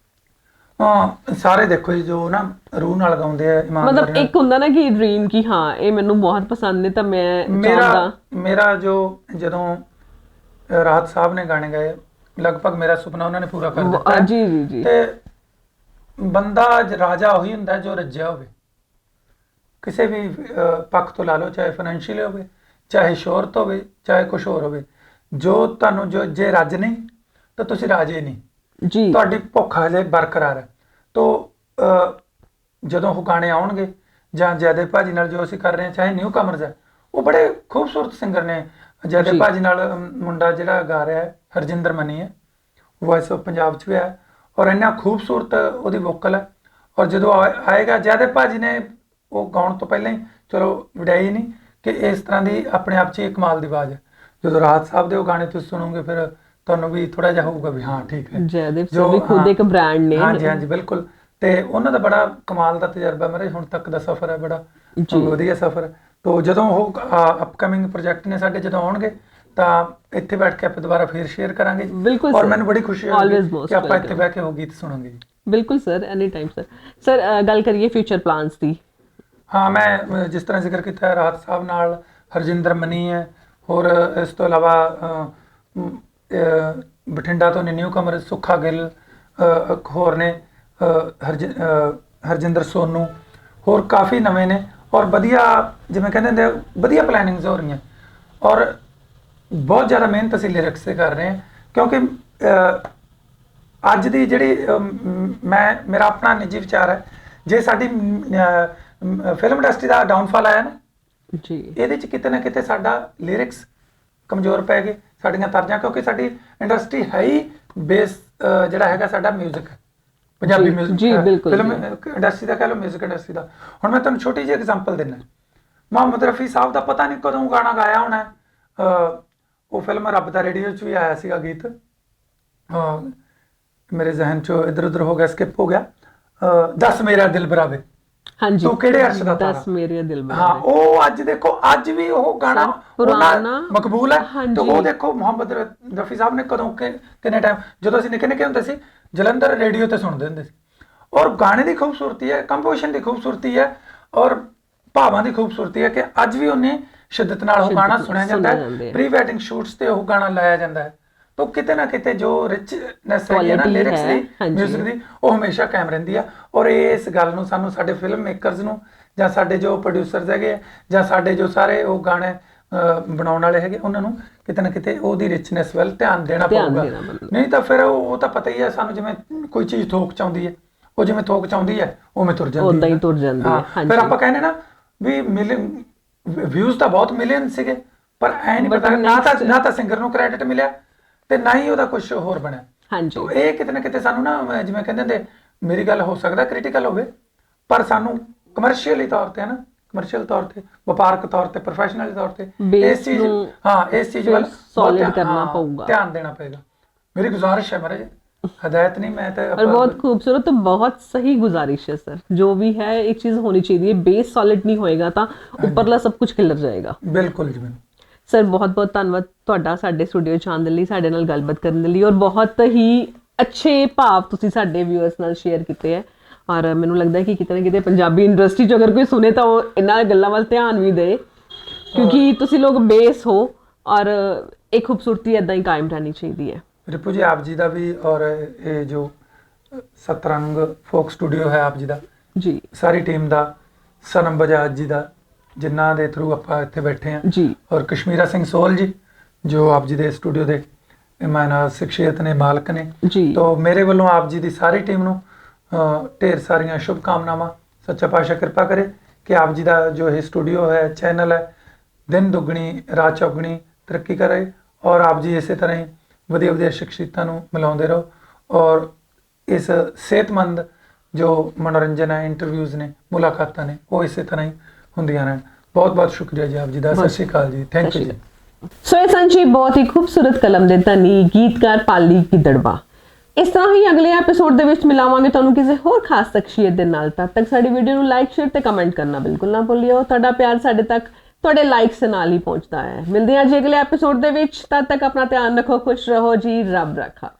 B: ਹਾਂ ਸਾਰੇ ਦੇਖੋ ਜੀ ਜੋ ਨਾ ਰੂਹ ਨਾਲ ਗਾਉਂਦੇ ਆ ਇਮਾਨਦਾਰੀ
A: ਮਤਲਬ। ਇੱਕ ਹੁੰਦਾ ਨਾ ਕਿ ਡ੍ਰੀਮ ਕਿ ਹਾਂ ਇਹ ਮੈਨੂੰ ਬਹੁਤ ਪਸੰਦ ਨੇ ਤਾਂ ਮੈਂ
B: ਮੇਰਾ
A: ਚਾਹੁੰਦਾ
B: ਮੇਰਾ ਜੋ ਜਦੋਂ ਅ, ਰਾਹਤ ਸਾਹਿਬ ਨੇ ਗਾਣੇ ਗਾਏ ਲਗਭਗ ਮੇਰਾ ਸੁਪਨਾ ਉਹਨਾਂ ਨੇ ਪੂਰਾ ਕਰ ਦਿੱਤਾ ਹੈ।
A: ਜੀ ਜੀ ਜੀ
B: ਤੇ ਬੰਦਾ ਜ- ਰਾਜਾ ਉਹੀ ਹੁੰਦਾ ਜੋ ਰੱਜਿਆ ਹੋਵੇ ਕਿਸੇ ਵੀ ਅ, ਪੱਖ ਤੋਂ ਲਾ ਲਓ ਚਾਹੇ ਫਾਈਨੈਂਸ਼ੀਅਲ ਹੋਵੇ ਚਾਹੇ ਸ਼ੋਹਰਤ ਹੋਵੇ ਚਾਹੇ ਕੁਝ ਹੋਰ ਹੋਵੇ ਜੋ ਤੁਹਾਨੂੰ ਜੋ ਜੇ ਰੱਜ ਨਹੀਂ ਤਾਂ ਤੁਸੀਂ ਰਾਜੇ ਨਹੀਂ
A: ਜੀ।
B: ਤੁਹਾਡੀ ਭੁੱਖ ਹਲੇ ਬਰਕਰਾਰ ਹੈ। ਤੋਂ ਜਦੋਂ ਉਹ ਗਾਣੇ ਆਉਣਗੇ ਜਾਂ ਜੈਦੇ ਭਾਜੀ ਨਾਲ ਜੋ ਅਸੀਂ ਕਰ ਰਹੇ ਹਾਂ ਚਾਹੇ ਨਿਊ ਕਮਰਸ ਹੈ ਉਹ ਬੜੇ ਖੂਬਸੂਰਤ ਸਿੰਗਰ ਨੇ। ਜੈਦੇ। ਭਾਜੀ ਨਾਲ ਮੁੰਡਾ ਜਿਹੜਾ ਗਾ ਰਿਹਾ ਹੈ ਹਰਜਿੰਦਰ ਮਨੀ ਹੈ ਵੌਇਸ ਆਫ ਪੰਜਾਬ ਚ ਵੀ ਹੈ। ਔਰ ਇੰਨਾ ਖੂਬਸੂਰਤ ਉਹਦੀ ਵੋਕਲ ਹੈ। ਔਰ ਜਦੋਂ ਆਏਗਾ ਜੈਦੇ ਭਾਜੀ ਨੇ ਉਹ ਗਾਉਣ ਤੋਂ ਪਹਿਲਾਂ ਹੀ ਚਲੋ ਵਡਿਆਈ ਨਹੀਂ ਕਿ ਇਸ ਤਰ੍ਹਾਂ ਦੀ ਆਪਣੇ ਆਪ 'ਚ ਹੀ ਕਮਾਲ ਦੀ ਆਵਾਜ਼ ਹੈ। ਜਦੋਂ ਰਾਹਤ ਸਾਹਿਬ ਦੇ ਉਹ ਗਾਣੇ ਤੁਸੀਂ ਸੁਣੋਗੇ ਫਿਰ ਤੁਹਾਨੂੰ ਵੀ ਥੋੜਾ ਜਿਹਾ ਹੋਊਗਾ ਵੀ ਹਾਂ ਠੀਕ ਹੈ।
A: ਜੈਦੇਵ
B: ਜੋ-
A: ਸਰ ਵੀ ਖੁਦ। ਇੱਕ ਬ੍ਰਾਂਡ ਨੇ
B: ਹਾਂਜੀ ਹਾਂਜੀ ਬਿਲਕੁਲ। ਤੇ ਉਹਨਾਂ ਦਾ ਬੜਾ ਕਮਾਲ ਦਾ ਤਜਰਬਾ ਮੇਰੇ ਹੁਣ ਤੱਕ ਦਾ ਸਫ਼ਰ ਹੈ ਬੜਾ। ਵਧੀਆ ਸਫ਼ਰ ਤੋਂ ਜਦੋਂ ਉਹ ਅਪਕਮਿੰਗ ਪ੍ਰੋਜੈਕਟ ਨੇ ਸਾਡੇ ਜਦੋਂ ਆਉਣਗੇ ਤਾਂ ਇੱਥੇ ਬੈਠ ਕੇ ਆਪਾਂ ਦੁਬਾਰਾ ਫੇਰ ਸ਼ੇਅਰ ਕਰਾਂਗੇ ਔਰ. ਮੈਨੂੰ ਬੜੀ ਖੁਸ਼ੀ ਹੋਈ ਕਿ ਆਪਾਂ ਇੱਥੇ. ਬਹਿ ਕੇ ਉਹ ਗੀਤ ਸੁਣਾਂਗੇ ਜੀ।
A: ਬਿਲਕੁਲ sir any time sir sir ਗੱਲ ਕਰੀਏ ਫਿਊਚਰ ਪਲਾਨਸ ਦੀ।
B: ਹਾਂ ਮੈਂ ਜਿਸ ਤਰ੍ਹਾਂ ਜ਼ਿਕਰ ਕੀਤਾ ਹੈ, ਰਾਹਤ ਸਾਹਿਬ ਨਾਲ ਹਰਜਿੰਦਰ ਮਨੀ ਹੈ। ਹੋਰ ਇਸ ਤੋਂ ਇਲਾਵਾ ਬਠਿੰਡਾ ਤੋਂ ਨੇ ਨਿਊ ਕਮਰ ਸੁੱਖਾ ਗਿੱਲ ਇੱਕ ਹੋਰ ਨੇ ਹਰਜਿੰਦਰ ਸੋਨੂ ਹੋਰ ਕਾਫੀ ਨਵੇਂ ਨੇ ਔਰ ਵਧੀਆ ਜਿਵੇਂ ਕਹਿੰਦੇ ਹੁੰਦੇ ਆ, ਵਧੀਆ ਪਲੈਨਿੰਗਸ ਹੋ ਰਹੀਆਂ। ਔਰ ਬਹੁਤ ਜ਼ਿਆਦਾ ਮਿਹਨਤ ਅਸੀਂ ਲਿਰਿਕਸ ਤੇ ਕਰ ਰਹੇ ਹਾਂ ਕਿਉਂਕਿ ਅੱਜ ਦੀ ਜਿਹੜੀ ਮੈਂ ਮੇਰਾ ਆਪਣਾ ਨਿੱਜੀ ਵਿਚਾਰ ਹੈ ਜੇ ਸਾਡੀ ਫਿਲਮ ਇੰਡਸਟਰੀ ਦਾ ਡਾਊਨਫਾਲ ਆਇਆ ਨਾ
A: ਜੀ।
B: ਇਹਦੇ ਚ ਕਿਤੇ ਨਾ ਕਿਤੇ ਸਾਡਾ ਲਿਰਿਕਸ ਕਮਜ਼ੋਰ ਪੈ ਗਏ। ਸਾਡੀਆਂ ਤਰਜਾਂ ਕਿਉਂਕਿ ਸਾਡੀ ਇੰਡਸਟਰੀ ਹੈ ਹੀ ਬੇਸ ਜਿਹੜਾ ਹੈਗਾ ਸਾਡਾ 뮤직 ਪੰਜਾਬੀ
A: ਜੀ,
B: 뮤직
A: ਜੀ, ਬਿਲਕੁਲ,
B: ਫਿਲਮ
A: ਜੀ।
B: ਇੰਡਸਟਰੀ ਦਾ ਕਹ ਲਓ 뮤직 ਇੰਡਸਟਰੀ ਦਾ ਹੁਣ ਮੈਂ ਤੁਹਾਨੂੰ ਛੋਟੀ ਜਿਹੀ ਐਗਜ਼ਾਮਪਲ ਦਿੰਦਾ ਮੁਹੰਮਦ ਰਫੀ ਸਾਹਿਬ ਦਾ ਪਤਾ ਨਹੀਂ ਕਦੋਂ ਗਾਣਾ ਗਾਇਆ ਹੋਣਾ ਹੈ। ਅਹ, ਉਹ ਫਿਲਮ ਰੱਬ ਦਾ ਰੇਡੀਓ 'ਚ ਵੀ ਆਇਆ ਸੀਗਾ ਗੀਤ ਅਹ, ਮੇਰੇ ਜ਼ਿਹਨ 'ਚੋਂ ਇਧਰ ਉਧਰ ਹੋ ਗਿਆ ਸਕਿਪ ਹੋ ਗਿਆ ਅਹ, ਦੱਸ ਮੇਰਾ ਦਿਲ ਬਰਾਵੇ
A: ਹਾਂਜੀ।
B: ਤੂੰ ਕਿਹੜੇ ਅਰਸ਼ ਦਾ ਤਾਰਾ?
A: ਦੱਸ ਮੇਰੇ ਦਿਲ ਵਿੱਚ
B: ਹਾਂ ਉਹ ਅੱਜ ਦੇਖੋ ਅੱਜ ਵੀ ਉਹ ਗਾਣਾ
A: ਪੁਰਾਣਾ-
B: ਮਕਬੂਲ ਹੈ। ਤੇ। ਉਹ ਦੇਖੋ ਮੁਹੰਮਦ ਰਫੀ ਸਾਹਿਬ ਨੇ ਕਦੋਂ ਕਿ- ਕਿੰਨੇ ਟਾਈਮ ਜਦੋਂ ਅਸੀਂ ਨਿੱਕੇ ਨਿੱਕੇ ਹੁੰਦੇ ਸੀ ਜਲੰਧਰ ਰੇਡੀਓ ਤੇ ਸੁਣਦੇ ਹੁੰਦੇ ਸੀ। ਔਰ ਗਾਣੇ ਦੀ ਖੂਬਸੂਰਤੀ ਹੈ ਕੰਪੋਜੀਸ਼ਨ ਦੀ ਖੂਬਸੂਰਤੀ ਹੈ ਔਰ ਭਾਵਾਂ ਦੀ ਖੂਬਸੂਰਤੀ ਹੈ ਕਿ ਅੱਜ ਵੀ ਉਹਨੇ ਸ਼ਿੱਦਤ ਨਾਲ ਉਹ ਗਾਣਾ ਸੁਣਿਆ ਜਾਂਦਾ ਹੈ। ਪ੍ਰੀ ਵੈਡਿੰਗ ਸ਼ੂਟਸ ਤੇ ਉਹ ਗਾਣਾ ਲਾਇਆ ਜਾਂਦਾ ਹੈ। ਤਾਂ ਕਿਤੇ ਨਾ ਕਿਤੇ ਜੋ ਰਿਚਨੈਸ ਹੈ ਨਾ
A: Quality
B: ਲਿਰਿਕਸ
A: ਹੈ,
B: ਦੀ
A: ਹਾਂਜੀ।
B: 뮤직 ਦੀ ਉਹ ਹਮੇਸ਼ਾ ਕਾਇਮ ਰਹਿੰਦੀ ਆ ਔਰ ਇਸ ਗੱਲ ਨੂੰ ਸਾਨੂੰ ਸਾਡੇ ਫਿਲਮ ਮੇਕਰਸ ਨੂੰ ਜਾਂ ਸਾਡੇ ਜੋ ਪ੍ਰੋਡਿਊਸਰਸ ਹੈਗੇ ਆ, ਜਾਂ ਸਾਡੇ ਜੋ ਸਾਰੇ ਉਹ ਗਾਣੇ ਅਹ, ਬਣਾਉਣ ਵਾਲੇ ਹੈਗੇ ਉਹਨਾਂ ਨੂੰ ਕਿਤੇ ਨਾ ਕਿਤੇ ਉਹਦੀ ਰਿਚਨੈਸ ਵੱਲ ਧਿਆਨ ਦੇਣਾ
A: ਧਿਆਨ
B: ਪਊਗਾ
A: ਦੇਣਾ।
B: ਨਹੀਂ ਤਾਂ ਫਿਰ ਉਹ ਉਹ ਤਾਂ ਪਤਾ ਹੀ ਹੈ ਸਾਨੂੰ ਜਿਵੇਂ ਕੋਈ ਚੀਜ਼ ਥੋਕ ਚਾਉਂਦੀ ਹੈ ਉਹ ਜਿਵੇਂ ਥੋਕ ਚਾਉਂਦੀ ਹੈ ਉਵੇਂ ਤੁਰ ਜਾਂਦੀ
A: ਉੱਦਾਂ ਹੀ
B: ਹੈ।
A: ਤੁਰ ਜਾਂਦੀ ਹੈ,
B: ਹਾਂ,
A: ਹਾਂਜੀ।
B: ਫਿਰ ਆਪਾਂ ਕਹਿੰਦੇ ਨਾ ਵੀ ਮਿਲੀਅਨ ਵਿਊਜ਼ ਤਾਂ ਬਹੁਤ ਮਿਲੀਅਨ ਸੀਗੇ ਪਰ ਐ ਨਹੀਂ
A: But
B: ਪਤਾ ਨਾ ਤਾਂ
A: next-
B: ਨਾ ਤਾਂ ਸਿੰਗਰ ਨੂੰ ਕ੍ਰੈਡਿਟ ਮਿਲਿਆ ਤੇ ਨਾ ਹੀ ਉਹਦਾ ਕੁਝ ਹੋਰ ਬਣਿਆ।
A: ਹਾਂਜੀ।
B: ਤੋ ਇਹ ਕਿਤੇ ਨਾ ਕਿਤੇ ਸਾਨੂੰ ਨਾ ਜਿਵੇਂ ਕਹਿੰਦੇ ਹੁੰਦੇ ਮੇਰੀ ਗੱਲ ਹੋ ਸਕਦਾ ਕ੍ਰਿਟੀਕਲ ਹੋਵੇ ਪਰ ਸਾਨੂੰ ਕਮਰਸ਼ੀਅਲੀ ਤੌਰ ਤੇ ਨਾ ਕਮਰਸ਼ੀਅਲ ਤੌਰ ਤੇ ਵਪਾਰਕ ਤੌਰ ਤੇ ਪ੍ਰੋਫੈਸ਼ਨਲ ਤੌਰ ਤੇ ਇਸ ਚੀਜ਼ ਹਾਂ ਇਸ ਚੀਜ਼ ਵੱਲ ਸੋਲਿਡ
A: ਕਰਨਾ ਪਊਗਾ।
B: ਧਿਆਨ ਦੇਣਾ ਪਏਗਾ। ਮੇਰੀ ਗੁਜ਼ਾਰਿਸ਼ ਹੈ ਮਹਾਰਾਜ ਹਦਾਇਤ ਨਹੀਂ ਮੈਂ ਤਾਂ
A: ਪਰ ਬਹੁਤ ਖੂਬਸੂਰਤ ਬਹੁਤ ਸਹੀ ਗੁਜ਼ਾਰਿਸ਼ ਹੈ ਸਰ ਜੋ ਵੀ ਹੈ ਇੱਕ ਚੀਜ਼ ਹੋਣੀ ਚਾਹੀਦੀ ਹੈ ਬੇਸ ਸੋਲਿਡ ਨਹੀਂ ਹੋਏਗਾ ਤਾਂ ਉੱਪਰਲਾ ਸਭ ਕੁਝ ਖਿਲਰ ਜਾਏਗਾ।
B: ਬਿਲਕੁਲ ਜੀ ਮੈਨੂੰ
A: ਸਰ ਬਹੁਤ ਬਹੁਤ ਧੰਨਵਾਦ ਤੁਹਾਡਾ ਸਾਡੇ ਸਟੂਡੀਓ ਚ ਆਉਣ ਦੇ ਲਈ ਸਾਡੇ ਨਾਲ ਗੱਲਬਾਤ ਕਰਨ ਦੇ ਲਈ ਔਰ ਬਹੁਤ ਹੀ ਅੱਛੇ ਭਾਵ ਤੁਸੀਂ ਸਾਡੇ ਵਿਊਅਰਸ ਨਾਲ ਸ਼ੇਅਰ ਕੀਤੇ ਹੈ। ਔਰ ਮੈਨੂੰ ਲੱਗਦਾ ਹੈ ਕਿ ਕਿਤੇ ਨਾ ਕਿਤੇ ਪੰਜਾਬੀ ਇੰਡਸਟਰੀ ਚ ਅਗਰ ਕੋਈ ਸੁਨੇ ਤਾਂ ਉਹ ਇਹਨਾਂ ਗੱਲਾਂ ਵੱਲ ਧਿਆਨ ਵੀ ਦੇ। ਕਿਉਂਕਿ ਤੁਸੀਂ ਲੋਕ ਬੇਸ ਹੋ ਔਰ ਇਹ ਖੂਬਸੂਰਤੀ ਇਦਾਂ ਹੀ ਕਾਇਮ ਰਹਿਣੀ ਚਾਹੀਦੀ ਹੈ।
B: ਰਿਪੂ ਜੀ ਆਪ ਜੀ ਦਾ ਵੀ ਔਰ ਇਹ ਜੋ ਸਤਰੰਗ ਫੋਕ ਸਟੂਡੀਓ ਹੈ ਆਪ ਜੀ ਦਾ।
A: ਜੀ।
B: ਸਾਰੀ ਟੀਮ ਦਾ ਸਨਮ ਬਜਾਜ ਜੀ ਦਾ ਜਿਨ੍ਹਾਂ ਦੇ ਥਰੂ ਆਪਾਂ ਇੱਥੇ ਬੈਠੇ ਹਾਂ।
A: ਜੀ।
B: ਔਰ ਕਸ਼ਮੀਰਾ ਸਿੰਘ ਸੋਹਲ ਜੀ ਜੋ ਆਪ ਜੀ ਦੇ ਸਟੂਡੀਓ ਦੇ ਇਮਾਨਾ ਸ਼ਖਸੀਅਤ ਨੇ ਮਾਲਕ ਨੇ।
A: ਜੀ।
B: ਤੋ ਮੇਰੇ ਵੱਲੋਂ ਆਪ ਜੀ ਦੀ ਸਾਰੀ ਟੀਮ ਨੂੰ ਢੇਰ ਸਾਰੀਆਂ ਸ਼ੁਭ ਕਾਮਨਾਵਾਂ ਸੱਚਾ ਪਾਤਸ਼ਾਹ ਕਿਰਪਾ ਕਰੇ ਕਿ ਆਪ ਜੀ ਦਾ ਜੋ ਇਹ ਸਟੂਡੀਓ ਹੈ ਚੈਨਲ ਹੈ ਦਿਨ ਦੁੱਗਣੀ ਰਾਤ ਚੌਗਣੀ ਤਰੱਕੀ ਕਰੇ ਔਰ ਆਪ ਜੀ ਇਸੇ ਤਰ੍ਹਾਂ ਹੀ ਵਧੀਆ ਵਧੀਆ ਸ਼ਖਸੀਅਤਾਂ ਨੂੰ ਮਿਲਾਉਂਦੇ ਰਹੋ। ਔਰ ਇਸ ਸਿਹਤਮੰਦ ਜੋ ਮਨੋਰੰਜਨ ਹੈ ਇੰਟਰਵਿਊਜ਼ ਨੇ ਮੁਲਾਕਾਤਾਂ ਨੇ ਉਹ ਇਸੇ ਤਰ੍ਹਾਂ ਹੀ ਹੁੰਦੀਆਂ ਰਹਿਣ। ਬਹੁਤ ਬਹੁਤ ਸ਼ੁਕਰੀਆ ਜੀ ਆਪ ਜੀ ਦਾ। ਸਤਿ ਸ਼੍ਰੀ ਅਕਾਲ ਜੀ। ਥੈਂਕ ਯੂ ਜੀ।
A: ਸੋ ਇਹ ਸਨ ਜੀ ਬਹੁਤ ਹੀ ਖੂਬਸੂਰਤ ਕਲਮ ਦੇ ਧਨੀ ਗੀਤਕਾਰ ਪਾਲੀ ਗਿੱਦੜਵਾ ਇਸ ਤਰ੍ਹਾਂ ਹੀ ਅਗਲੇ ਐਪੀਸੋਡ ਦੇ ਵਿੱਚ ਮਿਲਾਵਾਂਗੇ ਤੁਹਾਨੂੰ ਕਿਸੇ ਹੋਰ ਖਾਸ ਸ਼ਖਸੀਅਤ ਦੇ ਨਾਲ। ਤਦ ਤੱਕ ਸਾਡੀ ਵੀਡੀਓ ਨੂੰ ਲਾਈਕ ਸ਼ੇਅਰ ਤੇ ਕਮੈਂਟ ਕਰਨਾ ਬਿਲਕੁਲ ਨਾ ਭੁੱਲਿਓ। ਤੁਹਾਡਾ ਪਿਆਰ ਸਾਡੇ ਤੱਕ ਤੁਹਾਡੇ ਲਾਈਕਸ ਨਾਲ ਹੀ ਪਹੁੰਚਦਾ ਹੈ। ਮਿਲਦੇ ਹਾਂ ਜੀ ਅਗਲੇ ਐਪੀਸੋਡ ਦੇ ਵਿੱਚ। ਤਦ ਤੱਕ ਆਪਣਾ ਧਿਆਨ ਰੱਖੋ ਖੁਸ਼ ਰਹੋ ਜੀ। ਰੱਬ ਰੱਖਾ।